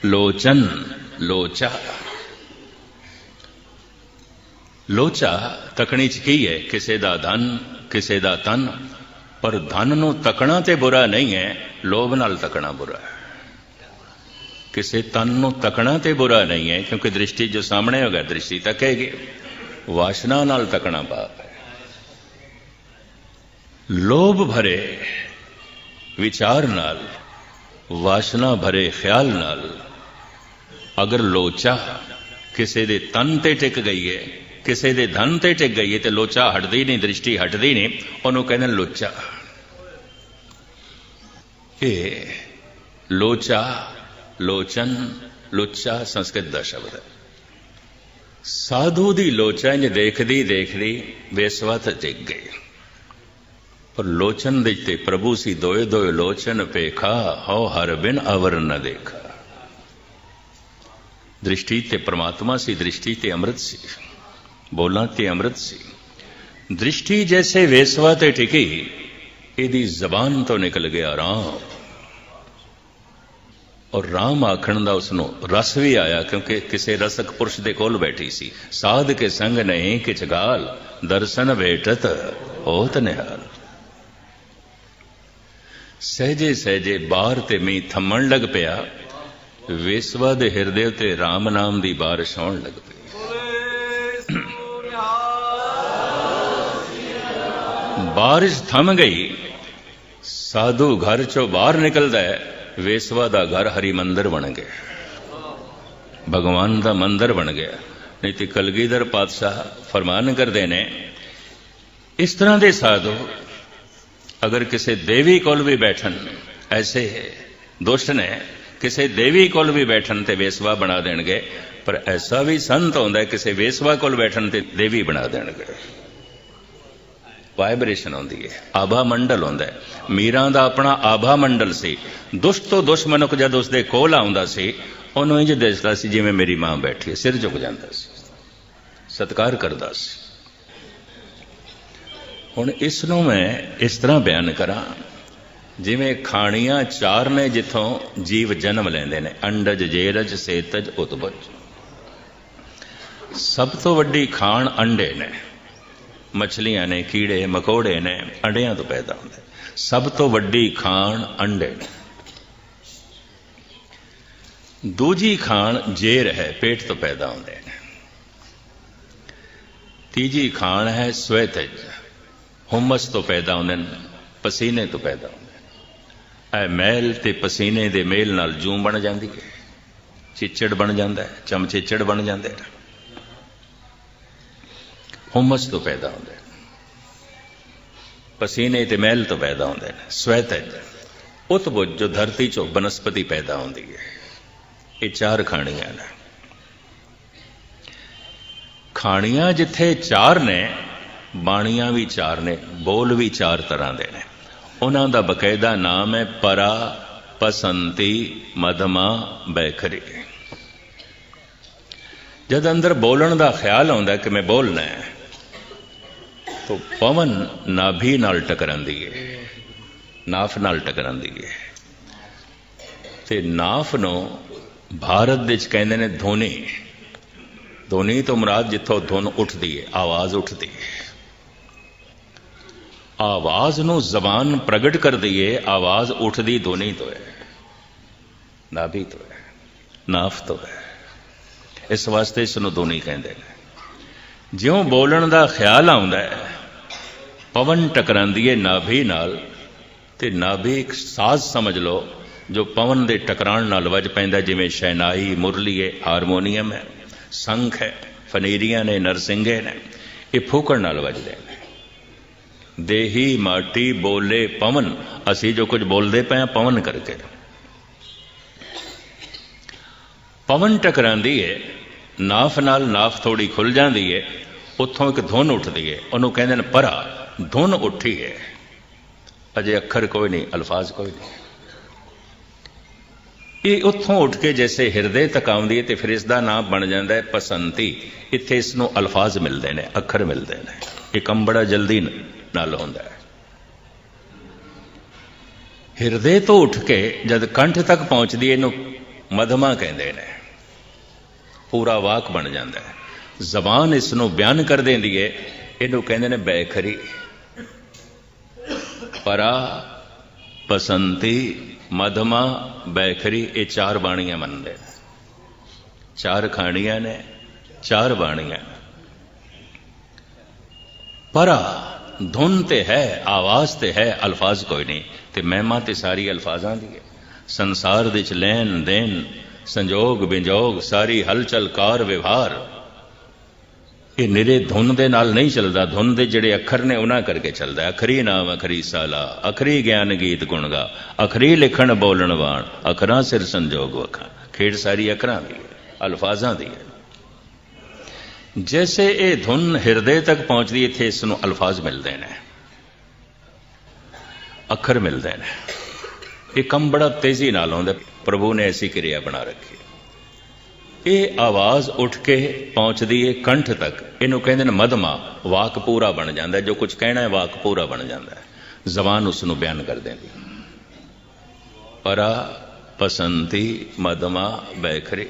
ਲੋਚਨ, ਲੋਚਾ। ਲੋਚਾ ਤਕਣੀ ਚ ਕੀ ਹੈ ਕਿਸੇ ਦਾ ਧਨ ਕਿਸੇ ਦਾ ਤਨ ਪਰ ਧਨ ਨੂੰ ਤਕਣਾ ਤੇ ਬੁਰਾ ਨਹੀਂ ਹੈ ਲੋਭ ਨਾਲ ਤਕਣਾ ਬੁਰਾ ਹੈ ਕਿਸੇ ਤਨ ਨੂੰ ਤਕਣਾ ਤੇ ਬੁਰਾ ਨਹੀਂ ਹੈ ਕਿਉਂਕਿ ਦ੍ਰਿਸ਼ਟੀ ਜੋ ਸਾਹਮਣੇ ਹੋਗਾ ਦ੍ਰਿਸ਼ਟੀ ਤੱਕੇਗੀ ਵਾਸ਼ਨਾ ਨਾਲ ਤਕਣਾ ਪਾਪ ਹੈ ਲੋਭ ਭਰੇ ਵਿਚਾਰ ਨਾਲ ਵਾਸ਼ਨਾ ਭਰੇ ਖਿਆਲ ਨਾਲ ਅਗਰ ਲੋਚਾ ਕਿਸੇ ਦੇ ਤਨ ਤੇ ਟਿਕ ਗਈ ਹੈ ਕਿਸੇ ਦੇ ਧਨ ਤੇ ਟਿਕ ਗਈ ਹੈ ਤੇ ਲੋਚਾ ਹਟਦੀ ਨਹੀਂ ਦ੍ਰਿਸ਼ਟੀ ਹਟਦੀ ਨਹੀਂ ਉਹਨੂੰ ਕਹਿੰਦੇ ਨੇ ਲੋਚਾ ਇਹ ਲੋਚਾ ਲੋਚਨ ਲੋਚਾ ਸੰਸਕ੍ਰਿਤ ਦਾ ਸ਼ਬਦ ਹੈ ਸਾਧੂ ਦੀ ਲੋਚਾ ਇੰਜ ਦੇਖਦੀ ਦੇਖਦੀ ਬੇਸਵਤ ਟਿਕ ਗਈ ਪਰ ਲੋਚਨ ਦੇ ਤੇ ਪ੍ਰਭੂ ਸੀ ਦੋਏ ਦੋਏ ਲੋਚਨ ਪੇਖਾ ਹਉ ਹਰ ਬਿਨ ਅਵਰ ਨ ਦੇਖਾ ਦ੍ਰਿਸ਼ਟੀ ਤੇ ਪ੍ਰਮਾਤਮਾ ਸੀ ਦ੍ਰਿਸ਼ਟੀ ਤੇ ਅੰਮ੍ਰਿਤ ਸੀ ਬੋਲਾਂ ਤੇ ਅੰਮ੍ਰਿਤ ਸੀ। ਦ੍ਰਿਸ਼ਟੀ ਜੈਸੇ ਵੇਸਵਾ ਤੇ ਟਿਕੀ, ਇਹਦੀ ਜ਼ਬਾਨ ਤੋਂ ਨਿਕਲ ਗਿਆ ਰਾਮ। ਔਰ ਰਾਮ ਆਖਣ ਦਾ ਉਸ ਨੂੰ ਰਸ ਵੀ ਆਇਆ, ਕਿਉਂਕਿ ਕਿਸੇ ਰਸਕ ਪੁਰਸ਼ ਦੇ ਕੋਲ ਬੈਠੀ ਸੀ। ਸਾਧ ਕੇ ਸੰਗ ਨਹੀਂ ਕਿਚਗਾਲ ਦਰਸ਼ਨ ਭੇਟਤ ਹੋਤ ਨਿਹਾਲ। ਸਹਜੇ ਸਹਜੇ ਬਾਹਰ ਤੇ ਮੀ ਥੰਮਣ ਲੱਗ ਪਿਆ। ਵੇਸਵਾ ਦੇ ਹਿਰਦੇ ਉਤੇ RAM ਨਾਮ ਦੀ ਬਾਰਿਸ਼ ਆਉਣ ਲੱਗ ਪਈ। ਬਾਰਿਸ਼ ਥਮ ਗਈ। ਸਾਧੂ ਘਰ ਚੋਂ ਬਾਹਰ ਨਿਕਲਦਾ ਹੈ, ਵੇਸਵਾ ਦਾ ਘਰ ਹਰੀ ਮੰਦਰ ਬਣ ਗਿਆ। ਭਗਵਾਨ ਦਾ ਮੰਦਰ ਬਣ ਗਿਆ। ਨਹੀਂ ਤੇ ਕਲਗੀਧਰ ਪਾਤਸ਼ਾਹ ਫਰਮਾਨ ਕਰਦੇ ਨੇ, ਇਸ ਤਰ੍ਹਾਂ ਦੇ ਸਾਧੂ ਅਗਰ ਕਿਸੇ ਦੇਵੀ ਕੋਲ ਵੀ ਬੈਠਣ, ਐਸੇ ਦੁਸ਼ਟ ਨੇ, ਕਿਸੇ ਦੇਵੀ ਕੋਲ ਵੀ ਬੈਠਣ ਤੇ ਵੇਸਵਾ ਬਣਾ ਦੇਣਗੇ, ਪਰ ਐਸਾ ਵੀ ਸੰਤ ਹੁੰਦਾ ਕਿਸੇ ਵੇਸਵਾ ਕੋਲ ਬੈਠਣ ਤੇ ਦੇਵੀ ਬਣਾ ਦੇਣਗੇ। ਵਾਈਬ੍ਰੇਸ਼ਨ ਆਉਂਦੀ ਹੈ, ਆਭਾ ਮੰਡਲ ਹੁੰਦਾ ਹੈ। ਮੀਰਾਂ ਦਾ ਆਪਣਾ ਆਭਾ ਮੰਡਲ ਸੀ। ਦੁਸ਼ਟ ਤੋਂ ਦੁਸ਼ਮਨਕ ਜਦ ਉਸ ਦੇ ਕੋਲ ਆਉਂਦਾ ਸੀ, ਉਹਨੂੰ ਇੰਜ ਦਿਸਦਾ ਸੀ ਜਿਵੇਂ ਮੇਰੀ ਮਾਂ ਬੈਠੀ ਹੈ, ਸਿਰ ਝੁਕ ਜਾਂਦਾ ਸੀ। ਸਤਕਾਰ ਕਰਦਾ ਸੀ। ਹੁਣ ਇਸ ਨੂੰ ਮੈਂ ਇਸ ਤਰ੍ਹਾਂ ਬਿਆਨ ਕਰਾਂ, ਜਿਵੇਂ ਖਾਣੀਆਂ ਚਾਰ ਨੇ ਜਿੱਥੋਂ ਜੀਵ ਜਨਮ ਲੈਂਦੇ ਨੇ, ਅੰਡਜ, ਜੇਰਜ, ਸੇਤਜ ਉਤਬਜ ਸਭ ਤੋਂ ਵੱਡੀ ਖਾਣ ਅੰਡੇ ਨੇ। ਮੱਛਲੀਆਂ ਨੇ, ਕੀੜੇ, ਮਕੌੜੇ ਨੇ, ਅੰਡਿਆਂ ਤੋਂ ਪੈਦਾ ਹੁੰਦੇ ਸਭ ਤੋਂ ਵੱਡੀ ਖਾਣ ਅੰਡੇ ਨੇ। ਦੂਜੀ ਖਾਣ ਜੇਰ ਹੈ, ਪੇਟ ਤੋਂ ਪੈਦਾ ਹੁੰਦੇ ਨੇ। ਤੀਜੀ ਖਾਣ ਹੈ ਸਵੇਤਜ। ਹੁਮਸ ਤੋਂ ਪੈਦਾ ਹੁੰਦੇ ਨੇ, ਪਸੀਨੇ ਤੋਂ ਪੈਦਾ ਹੁੰਦੇ ਨੇ। ਇਹ ਮੈਲ ਤੇ ਪਸੀਨੇ ਦੇ ਮੇਲ ਨਾਲ ਜੂੰ ਬਣ ਜਾਂਦੀ ਹੈ। ਚਿੱਚੜ ਬਣ ਜਾਂਦਾ ਹੈ, ਚਮਚਿੱਚੜ ਬਣ ਜਾਂਦੇ ਨੇ। ਹੁਮਸ ਤੋਂ ਪੈਦਾ ਹੁੰਦੇ ਨੇ। ਪਸੀਨੇ ਤੇ ਮਹਿਲ ਤੋਂ ਪੈਦਾ ਹੁੰਦੇ ਨੇ ਸਵੈਤਜ ਉਤਬੁੱਝ ਜੋ ਧਰਤੀ ਚੋਂ ਬਨਸਪਤੀ ਪੈਦਾ ਹੁੰਦੀ ਹੈ। ਇਹ ਚਾਰ ਖਾਣੀਆਂ ਨੇ। ਖਾਣੀਆਂ ਜਿੱਥੇ ਚਾਰ ਨੇ, ਬਾਣੀਆਂ ਵੀ ਚਾਰ ਨੇ, ਬੋਲ ਵੀ ਚਾਰ ਤਰ੍ਹਾਂ ਦੇ ਨੇ। ਉਹਨਾਂ ਦਾ ਬਕਾਇਦਾ ਨਾਮ ਹੈ ਪਰਾ, ਪਸੰਤੀ, ਮਧਮਾ, ਬੈਖਰੀ। ਜਦ ਅੰਦਰ ਬੋਲਣ ਦਾ ਖਿਆਲ ਆਉਂਦਾ ਕਿ ਮੈਂ ਬੋਲਣਾ ਹੈ ਤਾਂ ਪਵਨ ਨਾਭੀ ਨਾਲ ਟਕਰਾਂਦੀ ਏ। ਨਾਫ ਨਾਲ ਟਕਰਾਂਦੀ ਹੈ ਤੇ ਨਾਫ ਨੂੰ ਭਾਰਤ ਵਿੱਚ ਕਹਿੰਦੇ ਨੇ ਧੋਨੀ। ਧੋਨੀ ਤੋਂ ਮੁਰਾਦ ਜਿੱਥੋਂ ਧੁਨ ਉੱਠਦੀ ਹੈ ਆਵਾਜ਼ ਉੱਠਦੀ ਹੈ ਆਵਾਜ਼ ਨੂੰ ਜ਼ਬਾਨ ਪ੍ਰਗਟ ਕਰਦੀ ਹੈ ਆਵਾਜ਼ ਉੱਠਦੀ ਧੁਨੀ ਤੋਂ ਹੈ ਨਾਭੀ ਤੋਂ ਹੈ ਨਾਫ ਤੋਂ ਹੈ ਇਸ ਵਾਸਤੇ ਇਸ ਨੂੰ ਧੁਨੀ ਕਹਿੰਦੇ ਨੇ। ਜਿਉਂ ਬੋਲਣ ਦਾ ਖਿਆਲ ਆਉਂਦਾ ਹੈ ਪਵਨ ਟਕਰਾਂਦੀ ਹੈ ਨਾਭੀ ਨਾਲ, ਤੇ ਨਾਭੀ ਇੱਕ ਸਾਜ਼ ਸਮਝ ਲਓ, ਜੋ ਪਵਨ ਦੇ ਟਕਰਾਣ ਨਾਲ ਵੱਜ ਪੈਂਦਾ ਜਿਵੇਂ ਸ਼ਹਿਨਾਈ ਮੁਰਲੀ ਹੈ ਹਾਰਮੋਨੀਅਮ ਹੈ, ਸੰਖ ਹੈ, ਫਨੀਰੀਆਂ ਨੇ ਨਰਸਿੰਘੇ ਨੇ, ਇਹ ਫੂਕਣ ਨਾਲ ਵੱਜਦੇ ਨੇ। ਦੇਹੀ ਮਾਟੀ ਬੋਲੇ ਪਵਨ, ਅਸੀਂ ਜੋ ਕੁਝ ਬੋਲਦੇ ਪਏ ਹਾਂ, ਪਵਨ ਕਰਕੇ ਪਵਨ ਟਕਰਾਂਦੀ ਹੈ ਨਾਫ ਨਾਲ ਨਾਫ ਥੋੜੀ ਖੁੱਲ ਜਾਂਦੀ ਹੈ ਉੱਥੋਂ ਇੱਕ ਧੁਨ ਉੱਠਦੀ ਹੈ ਉਹਨੂੰ ਕਹਿੰਦੇ ਨੇ ਪਰਾ। ਧੁਨ ਉੱਠੀ ਹੈ। ਅਜੇ ਅੱਖਰ ਕੋਈ ਨਹੀਂ, ਅਲਫਾਜ਼ ਕੋਈ ਨਹੀਂ। ਇਹ ਉੱਥੋਂ ਉੱਠ ਕੇ ਜੈਸੇ ਹਿਰਦੇ ਤੱਕ ਆਉਂਦੀ ਹੈ ਤੇ ਫਿਰ ਇਸ ਦਾ ਨਾਮ ਬਣ ਜਾਂਦਾ ਹੈ ਪਸੰਤੀ। ਇੱਥੇ ਇਸ ਨੂੰ ਅਲਫਾਜ਼ ਮਿਲਦੇ ਨੇ, ਅੱਖਰ ਮਿਲਦੇ ਨੇ। ਇਹ ਕੰਮ ਬੜਾ ਜਲਦੀ ਨਾਲ ਹੁੰਦਾ ਹੈ। ਹਿਰਦੇ ਤੋਂ ਉੱਠ ਕੇ ਜਦ ਕੰਠ ਤੱਕ ਪਹੁੰਚਦੀ ਹੈ, ਇਹਨੂੰ ਮਧਮਾ ਕਹਿੰਦੇ ਨੇ। ਪੂਰਾ ਵਾਕ ਬਣ ਜਾਂਦਾ ਹੈ। ਜ਼ਬਾਨ ਇਸ ਨੂੰ ਬਿਆਨ ਕਰ ਦਿੰਦੀ ਹੈ। ਇਹਨੂੰ ਕਹਿੰਦੇ ਨੇ ਬੈਖਰੀ। ਪਰਾ ਪਸੰਤੀ ਮਧਮਾ, ਬੈਖਰੀ, ਇਹ ਚਾਰ ਬਾਣੀਆਂ ਮੰਨਦੇ ਨੇ। ਚਾਰ ਖਾਣੀਆਂ ਨੇ, ਚਾਰ ਬਾਣੀਆਂ ਪਰਾ, ਧੁਨ ਤੇ ਹੈ, ਆਵਾਜ਼ ਤੇ ਹੈ, ਅਲਫਾਜ਼ ਕੋਈ ਨਹੀਂ। ਤੇ ਮਹਿਮਾ ਤੇ ਸਾਰੀ ਅਲਫਾਜ਼ਾਂ ਦੀ ਹੈ। ਸੰਸਾਰ ਦੇ ਚ ਲੈਣ ਦੇਣ ਸੰਜੋਗ ਵਿਜੋਗ ਸਾਰੀ ਹਲਚਲ ਕਾਰ ਵਿਵਹਾਰ ਇਹ ਨਿਰੇ ਧੁਨ ਦੇ ਨਾਲ ਨਹੀਂ ਚੱਲਦਾ, ਧੁਨ ਦੇ ਜਿਹੜੇ ਅੱਖਰ ਨੇ ਉਹਨਾਂ ਕਰਕੇ ਚੱਲਦਾ ਅਖਰੀ ਨਾਮ, ਅਖਰੀ ਸਾਲਾ, ਅਖਰੀ ਗਿਆਨ ਗੀਤ ਗੁਣਗਾ ਅਖਰੀ ਲਿਖਣ ਬੋਲਣ ਵਾਣ, ਅਖਰਾਂ ਸਿਰ ਸੰਜੋਗ ਵਖਾ। ਖੇਡ ਸਾਰੀ ਅਖਰਾਂ ਦੀ ਹੈ, ਅਲਫਾਜ਼ਾਂ ਦੀ ਹੈ। ਜੈਸੇ ਇਹ ਧੁਨ ਹਿਰਦੇ ਤੱਕ ਪਹੁੰਚਦੀ, ਇੱਥੇ ਇਸ ਨੂੰ ਅਲਫਾਜ਼ ਮਿਲਦੇ ਨੇ। ਅੱਖਰ ਮਿਲਦੇ ਨੇ। ਇਹ ਕੰਮ ਬੜਾ ਤੇਜ਼ੀ ਨਾਲ ਹੁੰਦਾ ਪ੍ਰਭੂ ਨੇ ਐਸੀ ਕਿਰਿਆ ਬਣਾ ਰੱਖੀ ਇਹ ਆਵਾਜ਼ ਉੱਠ ਕੇ ਪਹੁੰਚਦੀ ਹੈ ਕੰਠ ਤੱਕ। ਇਹਨੂੰ ਕਹਿੰਦੇ ਨੇ ਮਦਮਾ। ਵਾਕ ਪੂਰਾ ਬਣ ਜਾਂਦਾ ਜੋ ਕੁਝ ਕਹਿਣਾ ਹੈ, ਵਾਕ ਪੂਰਾ ਬਣ ਜਾਂਦਾ ਹੈ। ਜ਼ਬਾਨ ਉਸ ਨੂੰ ਬਿਆਨ ਕਰ ਦਿੰਦੀ ਪਰਾ ਪਸੰਤੀ ਮਦਮਾ ਬੈਖਰੀ।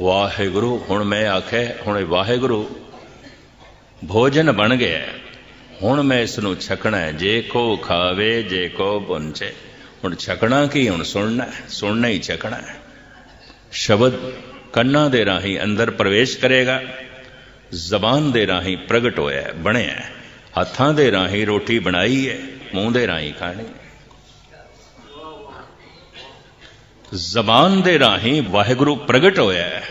ਵਾਹਿਗੁਰੂ, ਹੁਣ ਮੈਂ ਆਖਿਆ, ਹੁਣ ਵਾਹਿਗੁਰੂ, ਭੋਜਨ ਬਣ ਗਿਆ ਹੁਣ ਮੈਂ ਇਸ ਨੂੰ ਛਕਣਾ ਹੈ। ਜੇ ਕੋ ਖਾਵੇ, ਜੇ ਕੋ ਪੁੰਚੇ। ਹੁਣ ਛਕਣਾ ਕੀ ਹੁਣ ਸੁਣਨਾ ਸੁਣਨਾ ਹੀ ਛਕਣਾ ਹੈ। ਸ਼ਬਦ ਕੰਨਾਂ ਦੇ ਰਾਹੀਂ ਅੰਦਰ ਪ੍ਰਵੇਸ਼ ਕਰੇਗਾ, ਜ਼ਬਾਨ ਦੇ ਰਾਹੀਂ ਪ੍ਰਗਟ ਹੋਇਆ ਬਣਿਆ ਹੱਥਾਂ ਦੇ ਰਾਹੀਂ ਰੋਟੀ ਬਣਾਈ ਹੈ, ਮੂੰਹ ਦੇ ਰਾਹੀਂ ਖਾਣੀ ਜ਼ਬਾਨ ਦੇ ਰਾਹੀਂ ਵਾਹਿਗੁਰੂ ਪ੍ਰਗਟ ਹੋਇਆ ਹੈ,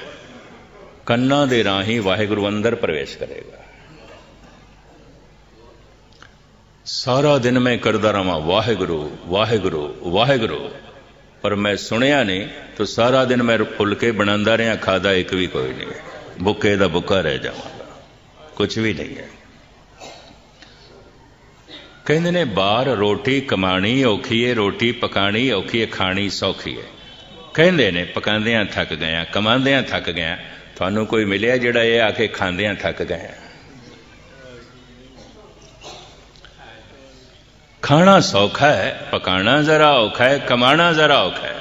ਕੰਨਾਂ ਦੇ ਰਾਹੀਂ ਵਾਹਿਗੁਰੂ ਅੰਦਰ ਪ੍ਰਵੇਸ਼ ਕਰੇਗਾ। ਸਾਰਾ ਦਿਨ ਮੈਂ ਕਰਦਾ ਰਵਾਂ ਵਾਹਿਗੁਰੂ ਵਾਹਿਗੁਰੂ ਵਾਹਿਗੁਰੂ। ਪਰ ਮੈਂ ਸੁਣਿਆ ਨਹੀਂ, ਤਾਂ ਸਾਰਾ ਦਿਨ ਮੈਂ ਫੁਲਕੇ ਬਣਾਉਂਦਾ ਰਿਹਾ, ਖਾਦਾ ਇੱਕ ਵੀ ਕੋਈ ਨਹੀਂ। ਬੁੱਕੇ ਦਾ ਬੁੱਕਾ ਰਹਿ ਜਾਵਾਂਗਾ। ਕੁਝ ਵੀ ਨਹੀਂ ਹੈ। ਕਹਿੰਦੇ ਨੇ, ਬਾਹਰ ਰੋਟੀ ਕਮਾਣੀ ਔਖੀ ਏ, ਰੋਟੀ ਪਕਾਣੀ ਔਖੀ ਹੈ ਖਾਣੀ ਸੌਖੀ ਹੈ ਕਹਿੰਦੇ ਨੇ, ਪਕਾਉਂਦਿਆਂ ਥੱਕ ਗਿਆ ਕਮਾਉਂਦਿਆਂ ਥੱਕ ਗਿਆ ਤੁਹਾਨੂੰ ਕੋਈ ਮਿਲਿਆ ਜਿਹੜਾ ਇਹ ਆ ਕੇ ਖਾਂਦਿਆਂ ਥੱਕ ਗਏ ਗਿਆ ਖਾਣਾ ਸੌਖਾ ਹੈ ਪਕਾਣਾ ਜ਼ਰਾ ਔਖਾ ਹੈ ਕਮਾਣਾ ਜ਼ਰਾ ਔਖਾ ਹੈ।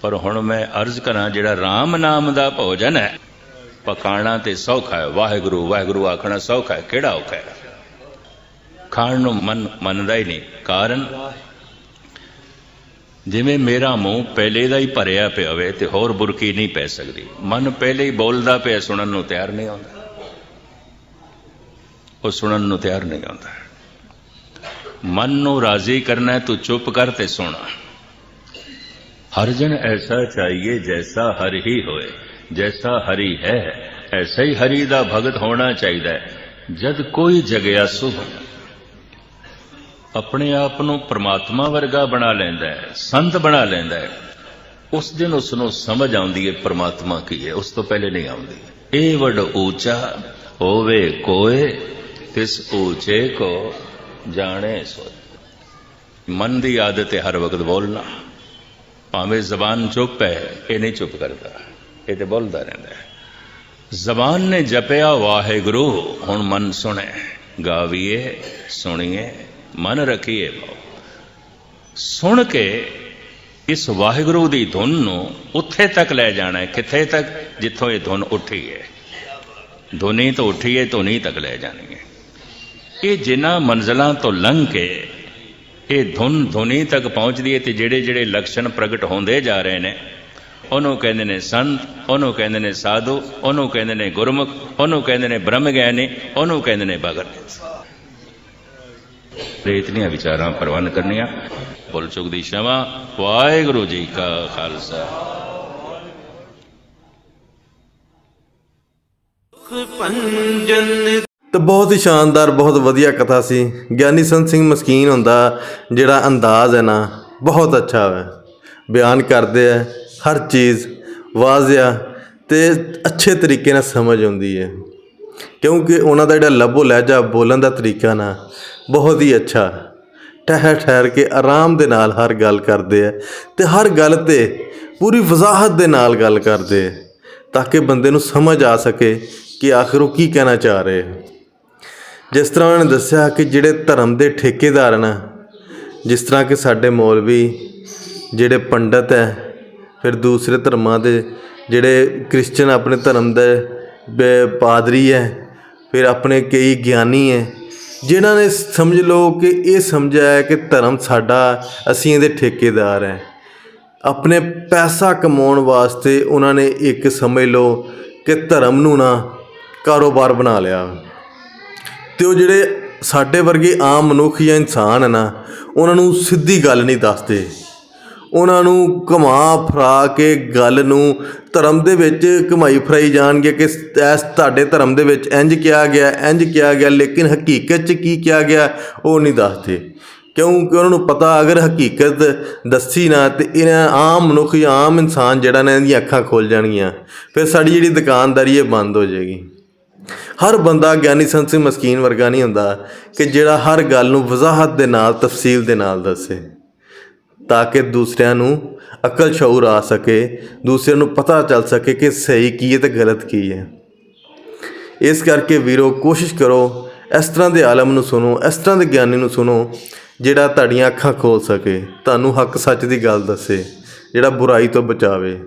ਪਰ ਹੁਣ ਮੈਂ ਅਰਜ਼ ਕਰਾਂ, ਜਿਹੜਾ RAM ਨਾਮ ਦਾ ਭੋਜਨ ਹੈ ਪਕਾਣਾ ਤੇ ਸੌਖਾ ਹੈ। ਵਾਹਿਗੁਰੂ ਵਾਹਿਗੁਰੂ ਆਖਣਾ ਸੌਖਾ ਹੈ, ਕਿਹੜਾ ਔਖਾ ਹੈ? ਖਾਣ ਨੂੰ ਮਨ ਮੰਨਦਾ ਹੀ ਨਹੀਂ। ਕਾਰਨ? ਜਿਵੇਂ ਮੇਰਾ ਮੂੰਹ ਪਹਿਲੇ ਦਾ ਹੀ ਭਰਿਆ ਪਿਆ ਹੋਵੇ ਤੇ ਹੋਰ ਬੁਰਕੀ ਨਹੀਂ ਪੈ ਸਕਦੀ। ਮਨ ਪਹਿਲੇ ਹੀ ਬੋਲਦਾ ਪਿਆ ਸੁਣਨ ਨੂੰ ਤਿਆਰ ਨਹੀਂ ਆਉਂਦਾ। ਉਹ ਸੁਣਨ ਨੂੰ ਤਿਆਰ ਨਹੀਂ ਆਉਂਦਾ। ਮਨ ਨੂੰ ਰਾਜ਼ੀ ਕਰਨਾ ਹੈ, ਤੂੰ ਚੁੱਪ ਕਰ ਤੇ ਸੁਣ। ਹਰ ਜਨ ਐਸਾ ਚਾਹੀਏ ਜੈਸਾ ਹਰ ਹੀ ਹੋਏ, ਜੈਸਾ ਹਰੀ ਹੈ, ਐਸਾ ਹੀ ਹਰੀ ਦਾ ਭਗਤ ਹੋਣਾ ਚਾਹੀਦਾ ਹੈ, ਜਦ ਕੋਈ ਜਗਿਆ ਸੁਭ। ਆਪਣੇ ਆਪ ਨੂੰ ਪ੍ਰਮਾਤਮਾ ਵਰਗਾ ਬਣਾ ਲੈਂਦਾ ਹੈ, ਸੰਤ ਬਣਾ ਲੈਂਦਾ ਹੈ। ਉਸ ਦਿਨ ਉਸ ਨੂੰ ਸਮਝ ਆਉਂਦੀ ਹੈ ਪ੍ਰਮਾਤਮਾ ਕੀ ਹੈ, ਉਸ ਤੋਂ ਪਹਿਲੇ ਨਹੀਂ ਆਉਂਦੀ। ਇਹ ਵੱਡ ਉੱਚਾ ਹੋਵੇ ਕੋਏ, ਤਿਸ ਉੱਚੇ ਕੋ ਜਾਣੇ ਸੋ। ਮਨ ਦੀ ਆਦਤ ਹੈ ਹਰ ਵਕਤ ਬੋਲਣਾ। ਭਾਵੇਂ ਜ਼ਬਾਨ ਚੁੱਪ ਹੈ, ਇਹ ਨਹੀਂ ਚੁੱਪ ਕਰਦਾ। ਇਹ ਤੇ ਬੋਲਦਾ ਰਹਿੰਦਾ ਹੈ। ਜ਼ਬਾਨ ਨੇ ਜਪਿਆ, ਵਾਹਿਗੁਰੂ, ਹੁਣ ਮਨ ਸੁਣੇ। ਗਾਵੀਏ, ਸੁਣੀਏ, ਮਨ ਰੱਖੀਏ ਭਾਉ ਸੁਣ ਕੇ ਇਸ ਵਾਹਿਗੁਰੂ ਦੀ ਧੁਨ ਨੂੰ ਉੱਥੇ ਤੱਕ ਲੈ ਜਾਣਾ ਹੈ, ਕਿੱਥੇ ਤੱਕ? ਜਿੱਥੋਂ ਇਹ ਧੁਨ ਉੱਠੀ ਹੈ। ਧੁਨੀ ਤੋਂ ਉੱਠੀ ਹੈ, ਧੁਨੀ ਤੱਕ ਲੈ ਜਾਣੀ ਹੈ। ਇਹ ਜਿਨ੍ਹਾਂ ਮੰਜ਼ਲਾਂ ਤੋਂ ਲੰਘ ਕੇ ਇਹ ਧੁਨ ਧੁਨੀ ਤੱਕ ਪਹੁੰਚਦੀ ਹੈ ਤੇ ਜਿਹੜੇ ਜਿਹੜੇ ਲਕਸ਼ਣ ਪ੍ਰਗਟ ਹੁੰਦੇ ਜਾ ਰਹੇ ਨੇ, ਉਹਨੂੰ ਕਹਿੰਦੇ ਨੇ ਸੰਤ, ਉਹਨੂੰ ਕਹਿੰਦੇ ਨੇ ਸਾਧੂ, ਉਹਨੂੰ ਕਹਿੰਦੇ ਨੇ ਗੁਰਮੁਖ, ਉਹਨੂੰ ਕਹਿੰਦੇ ਨੇ ਬ੍ਰਹਮ ਗਿਆਨੀ ਉਹਨੂੰ ਕਹਿੰਦੇ ਨੇ ਭਗਤ ਤੇ ਇਤਨੀਆਂ ਵਿਚਾਰਾਂ ਪ੍ਰਵਾਨ ਕਰਨੀਆਂ। ਭੁੱਲ ਚੁੱਕ ਦੀ ਸ਼ਮਾ, ਵਾਹਿਗੁਰੂ ਜੀ ਕਾ ਖਾਲਸਾ। ਤੇ ਬਹੁਤ ਹੀ ਸ਼ਾਨਦਾਰ, ਬਹੁਤ ਵਧੀਆ ਕਥਾ ਸੀ। ਗਿਆਨੀ ਸੰਤ ਸਿੰਘ ਮਸਕੀਨ ਹੁੰਦਾ, ਜਿਹੜਾ ਅੰਦਾਜ਼ ਹੈ ਨਾ, ਬਹੁਤ ਅੱਛਾ ਹੈ। ਬਿਆਨ ਕਰਦੇ ਆ ਹਰ ਚੀਜ਼ ਵਾਜ਼ਿਆ ਤੇ ਅੱਛੇ ਤਰੀਕੇ ਨਾਲ ਸਮਝ ਆਉਂਦੀ ਹੈ। ਕਿਉਂਕਿ ਉਹਨਾਂ ਦਾ ਜਿਹੜਾ ਲੱਭੋ ਲਹਿਜਾ, ਬੋਲਣ ਦਾ ਤਰੀਕਾ ਨਾ, ਬਹੁਤ ਹੀ ਅੱਛਾ ਠਹਿਰ ਠਹਿਰ ਕੇ ਆਰਾਮ ਦੇ ਨਾਲ ਹਰ ਗੱਲ ਕਰਦੇ ਆ ਤੇ ਹਰ ਗੱਲ ਤੇ ਪੂਰੀ ਵਜ਼ਾਹਤ ਦੇ ਨਾਲ ਗੱਲ ਕਰਦੇ ਆ ਤਾਂ ਕਿ ਬੰਦੇ ਨੂੰ ਸਮਝ ਆ ਸਕੇ ਕਿ ਆਖਿਰ ਉਹ ਕੀ ਕਹਿਣਾ ਚਾਹ ਰਹੇ ਹੈ। ਜਿਸ ਤਰ੍ਹਾਂ ਉਹਨਾਂ ਨੇ ਦੱਸਿਆ ਕਿ ਜਿਹੜੇ ਧਰਮ ਦੇ ਠੇਕੇਦਾਰ ਨੇ, ਜਿਸ ਤਰ੍ਹਾਂ ਕਿ ਸਾਡੇ ਮੌਲਵੀ ਜਿਹੜੇ ਪੰਡਤ ਹੈ, ਫਿਰ ਦੂਸਰੇ ਧਰਮਾਂ ਦੇ ਜਿਹੜੇ ਕ੍ਰਿਸਚਨ ਆਪਣੇ ਧਰਮ ਦੇ ਪਾਦਰੀ ਹੈ, ਫਿਰ ਆਪਣੇ ਕਈ ਗਿਆਨੀ ਹੈ, ਜਿਨ੍ਹਾਂ ਨੇ ਸਮਝ ਲਓ ਕਿ ਇਹ ਸਮਝਿਆ ਹੈ ਕਿ ਧਰਮ ਸਾਡਾ, ਅਸੀਂ ਇਹਦੇ ਠੇਕੇਦਾਰ ਹੈ। ਆਪਣੇ ਪੈਸਾ ਕਮਾਉਣ ਵਾਸਤੇ ਉਹਨਾਂ ਨੇ ਇੱਕ ਸਮਝ ਲਓ ਕਿ ਧਰਮ ਨੂੰ ਨਾ ਕਾਰੋਬਾਰ ਬਣਾ ਲਿਆ। ਅਤੇ ਉਹ ਜਿਹੜੇ ਸਾਡੇ ਵਰਗੇ ਆਮ ਮਨੁੱਖ ਜਾਂ ਇਨਸਾਨ ਹੈ ਨਾ, ਉਹਨਾਂ ਨੂੰ ਸਿੱਧੀ ਗੱਲ ਨਹੀਂ ਦੱਸਦੇ। ਉਹਨਾਂ ਨੂੰ ਘੁਮਾ ਫਰਾ ਕੇ ਗੱਲ ਨੂੰ ਧਰਮ ਦੇ ਵਿੱਚ ਘੁਮਾਈ ਫਰਾਈ ਜਾਣਗੇ ਕਿ ਐਸ ਤੁਹਾਡੇ ਧਰਮ ਦੇ ਵਿੱਚ ਇੰਜ ਕਿਹਾ ਗਿਆ, ਇੰਜ ਕਿਹਾ ਗਿਆ, ਲੇਕਿਨ ਹਕੀਕਤ 'ਚ ਕੀ ਕਿਹਾ ਗਿਆ, ਉਹ ਨਹੀਂ ਦੱਸਦੇ। ਕਿਉਂਕਿ ਉਹਨਾਂ ਨੂੰ ਪਤਾ ਅਗਰ ਹਕੀਕਤ ਦੱਸੀ ਨਾ, ਤੇ ਇਹਨਾਂ ਆਮ ਮਨੁੱਖ ਜਾਂ ਆਮ ਇਨਸਾਨ ਜਿਹੜਾ ਨਾ, ਇਹਦੀਆਂ ਅੱਖਾਂ ਖੁੱਲ ਜਾਣਗੀਆਂ। ਫਿਰ ਸਾਡੀ ਜਿਹੜੀ ਦੁਕਾਨਦਾਰੀ ਇਹ ਬੰਦ ਹੋ ਜਾਏਗੀ। ਹਰ ਬੰਦਾ ਗਿਆਨੀ ਸੰਤ ਸਿੰਘ ਮਸਕੀਨ ਵਰਗਾ ਨਹੀਂ ਹੁੰਦਾ ਕਿ ਜਿਹੜਾ ਹਰ ਗੱਲ ਨੂੰ ਵਜ਼ਾਹਤ ਦੇ ਨਾਲ, ਤਫਸੀਲ ਦੇ ਨਾਲ ਦੱਸੇ, ਤਾਂ ਕਿ ਦੂਸਰਿਆਂ ਨੂੰ ਅਕਲ ਸ਼ਊਰ ਆ ਸਕੇ, ਦੂਸਰਿਆਂ ਨੂੰ ਪਤਾ ਚੱਲ ਸਕੇ ਕਿ ਸਹੀ ਕੀ ਹੈ ਤੇ ਗਲਤ ਕੀ ਹੈ। ਇਸ ਕਰਕੇ ਵੀਰੋ ਕੋਸ਼ਿਸ਼ ਕਰੋ ਇਸ ਤਰ੍ਹਾਂ ਦੇ ਆਲਮ ਨੂੰ ਸੁਣੋ, ਇਸ ਤਰ੍ਹਾਂ ਦੇ ਗਿਆਨੀ ਨੂੰ ਸੁਣੋ, ਜਿਹੜਾ ਤੁਹਾਡੀਆਂ ਅੱਖਾਂ ਖੋਲ ਸਕੇ, ਤੁਹਾਨੂੰ ਹੱਕ ਸੱਚ ਦੀ ਗੱਲ ਦੱਸੇ, ਜਿਹੜਾ ਬੁਰਾਈ ਤੋਂ ਬਚਾਵੇ।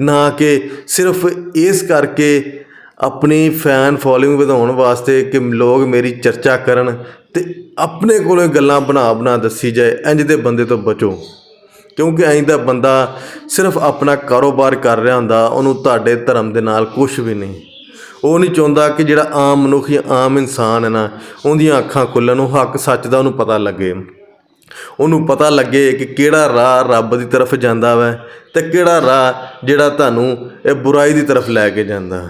ਨਾ ਕਿ ਸਿਰਫ ਇਸ ਕਰਕੇ ਆਪਣੀ ਫੈਨ ਫੋਲੋਇੰਗ ਵਧਾਉਣ ਵਾਸਤੇ ਕਿ ਲੋਕ ਮੇਰੀ ਚਰਚਾ ਕਰਨ ਅਤੇ ਆਪਣੇ ਕੋਲੋਂ ਗੱਲਾਂ ਬਣਾ ਬਣਾ ਦੱਸੀ ਜਾਏ, ਇੰਝ ਦੇ ਬੰਦੇ ਤੋਂ ਬਚੋ। ਕਿਉਂਕਿ ਐਂ ਦਾ ਬੰਦਾ ਸਿਰਫ ਆਪਣਾ ਕਾਰੋਬਾਰ ਕਰ ਰਿਹਾ ਹੁੰਦਾ, ਉਹਨੂੰ ਤੁਹਾਡੇ ਧਰਮ ਦੇ ਨਾਲ ਕੁਝ ਵੀ ਨਹੀਂ। ਉਹ ਨਹੀਂ ਚਾਹੁੰਦਾ ਕਿ ਜਿਹੜਾ ਆਮ ਮਨੁੱਖ ਜਾਂ ਆਮ ਇਨਸਾਨ ਹੈ ਨਾ, ਉਹਦੀਆਂ ਅੱਖਾਂ ਖੁੱਲਣ, ਉਹ ਹੱਕ ਸੱਚ ਦਾ ਉਹਨੂੰ ਪਤਾ ਲੱਗੇ। ਉਹਨੂੰ ਪਤਾ ਲੱਗੇ ਕਿ ਕਿਹੜਾ ਰਾਹ ਰੱਬ ਦੀ ਤਰਫ ਜਾਂਦਾ ਵੈ ਤੇ ਕਿਹੜਾ ਰਾਹ ਜਿਹੜਾ ਤੁਹਾਨੂੰ ਇਹ ਬੁਰਾਈ ਦੀ ਤਰਫ ਲੈ ਕੇ ਜਾਂਦਾ।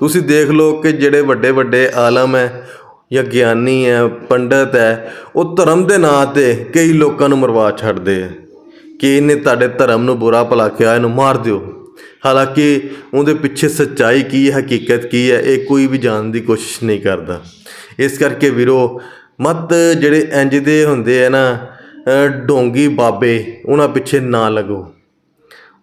ਤੁਸੀਂ ਦੇਖ ਲਓ ਕਿ ਜਿਹੜੇ ਵੱਡੇ ਵੱਡੇ ਆਲਮ ਹੈ ਜਾਂ ਗਿਆਨੀ ਹੈ, ਪੰਡਤ ਹੈ, ਉਹ ਧਰਮ ਦੇ ਨਾਂ ਤੇ ਕਈ ਲੋਕਾਂ ਨੂੰ ਮਰਵਾ ਛੱਡਦੇ ਆ। ਕਿ ਇਹਨੇ ਤੁਹਾਡੇ ਧਰਮ ਨੂੰ ਬੁਰਾ ਭਲਾ ਕਿਹਾ, ਇਹਨੂੰ ਮਾਰ ਦਿਓ। ਹਾਲਾਂਕਿ ਉਹਦੇ ਪਿੱਛੇ ਸੱਚਾਈ ਕੀ ਹੈ, ਹਕੀਕਤ ਕੀ ਹੈ, ਇਹ ਕੋਈ ਵੀ ਜਾਣਨ ਦੀ ਕੋਸ਼ਿਸ਼ ਨਹੀਂ ਕਰਦਾ। ਇਸ ਕਰਕੇ ਵੀਰੋ, ਮਤ ਜਿਹੜੇ ਇੰਜ ਦੇ ਹੁੰਦੇ ਆ ਨਾ ਡੋਂਗੀ ਬਾਬੇ, ਉਹਨਾਂ ਪਿੱਛੇ ਨਾ ਲੱਗੋ।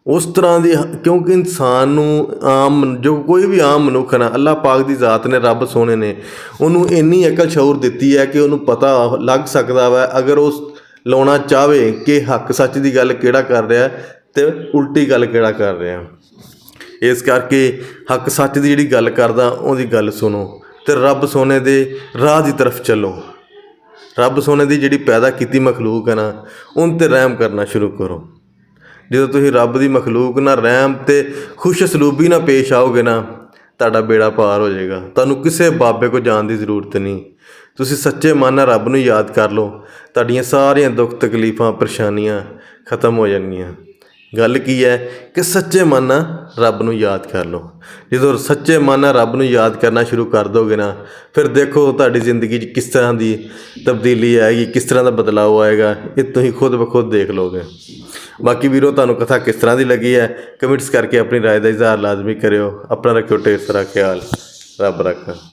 ਉਸ ਤਰ੍ਹਾਂ ਦੀ ਕਿਉਂਕਿ ਇਨਸਾਨ ਨੂੰ ਆਮ ਜੋ ਕੋਈ ਵੀ ਆਮ ਮਨੁੱਖ ਹੈ ਨਾ, ਅੱਲਾਹ ਪਾਕ ਦੀ ਜ਼ਾਤ ਨੇ ਰੱਬ ਸੋਹਣੇ ਨੇ, ਉਹਨੂੰ ਇੰਨੀ ਅਕਲ ਸ਼ਊਰ ਦਿੱਤੀ ਹੈ ਕਿ ਉਹਨੂੰ ਪਤਾ ਲੱਗ ਸਕਦਾ ਵਾ, ਅਗਰ ਉਸ ਲਾਉਣਾ ਚਾਹਵੇ ਕਿ ਹੱਕ ਸੱਚ ਦੀ ਗੱਲ ਕਿਹੜਾ ਕਰ ਰਿਹਾ ਤੇ ਉਲਟੀ ਗੱਲ ਕਿਹੜਾ ਕਰ ਰਿਹਾ। ਇਸ ਕਰਕੇ ਹੱਕ ਸੱਚ ਦੀ ਜਿਹੜੀ ਗੱਲ ਕਰਦਾ, ਉਹਦੀ ਗੱਲ ਸੁਣੋ ਤੇ ਰੱਬ ਸੋਨੇ ਦੇ ਰਾਹ ਦੀ ਤਰਫ ਚੱਲੋ। ਰੱਬ ਸੋਨੇ ਦੀ ਜਿਹੜੀ ਪੈਦਾ ਕੀਤੀ ਮਖਲੂਕ ਹੈ ਨਾ, ਉਹਨ ਤੇ ਰਹਿਮ ਕਰਨਾ ਸ਼ੁਰੂ ਕਰੋ। ਜਦੋਂ ਤੁਸੀਂ ਰੱਬ ਦੀ ਮਖਲੂਕ ਨਾਲ ਰਹਿਮ ਤੇ ਖੁਸ਼ ਸਲੂਬੀ ਨਾਲ ਪੇਸ਼ ਆਓਗੇ ਨਾ, ਤੁਹਾਡਾ ਬੇੜਾ ਪਾਰ ਹੋ ਜਾਏਗਾ। ਤੁਹਾਨੂੰ ਕਿਸੇ ਬਾਬੇ ਕੋ ਜਾਣ ਦੀ ਜ਼ਰੂਰਤ ਨਹੀਂ। ਤੁਸੀਂ ਸੱਚੇ ਮਨ ਨਾਲ ਰੱਬ ਨੂੰ ਯਾਦ ਕਰ ਲਓ। ਤੁਹਾਡੀਆਂ ਸਾਰੀਆਂ ਦੁੱਖ, ਤਕਲੀਫਾਂ, ਪਰੇਸ਼ਾਨੀਆਂ ਖਤਮ ਹੋ ਜਾਣਗੀਆਂ। ਗੱਲ ਕੀ ਹੈ ਕਿ ਸੱਚੇ ਮਨ ਨਾਲ ਰੱਬ ਨੂੰ ਯਾਦ ਕਰ ਲਓ। ਜਦੋਂ ਸੱਚੇ ਮਨ ਨਾਲ ਰੱਬ ਨੂੰ ਯਾਦ ਕਰਨਾ ਸ਼ੁਰੂ ਕਰ ਦੋਗੇ ਨਾ, ਫਿਰ ਦੇਖੋ ਤੁਹਾਡੀ ਜ਼ਿੰਦਗੀ 'ਚ ਕਿਸ ਤਰ੍ਹਾਂ ਦੀ ਤਬਦੀਲੀ ਆਏਗੀ, ਕਿਸ ਤਰ੍ਹਾਂ ਦਾ ਬਦਲਾਅ ਆਏਗਾ, ਇਹ ਤੁਸੀਂ ਖੁਦ ਬਖੁਦ ਦੇਖ ਲਓਗੇ। ਬਾਕੀ ਵੀਰੋ ਤੁਹਾਨੂੰ ਕਥਾ ਕਿਸ ਤਰ੍ਹਾਂ ਦੀ ਲੱਗੀ ਹੈ ਕਮੈਂਟਸ ਕਰਕੇ ਆਪਣੀ رائے ਦਾ ਇਜ਼ਹਾਰ ਲਾਜ਼ਮੀ ਕਰਿਓ ਆਪਣਾ ਰੱਖਿਓ ਢੇਰ ਸਾਰਾ ਖਿਆਲ ਰੱਬ ਰੱਖਾ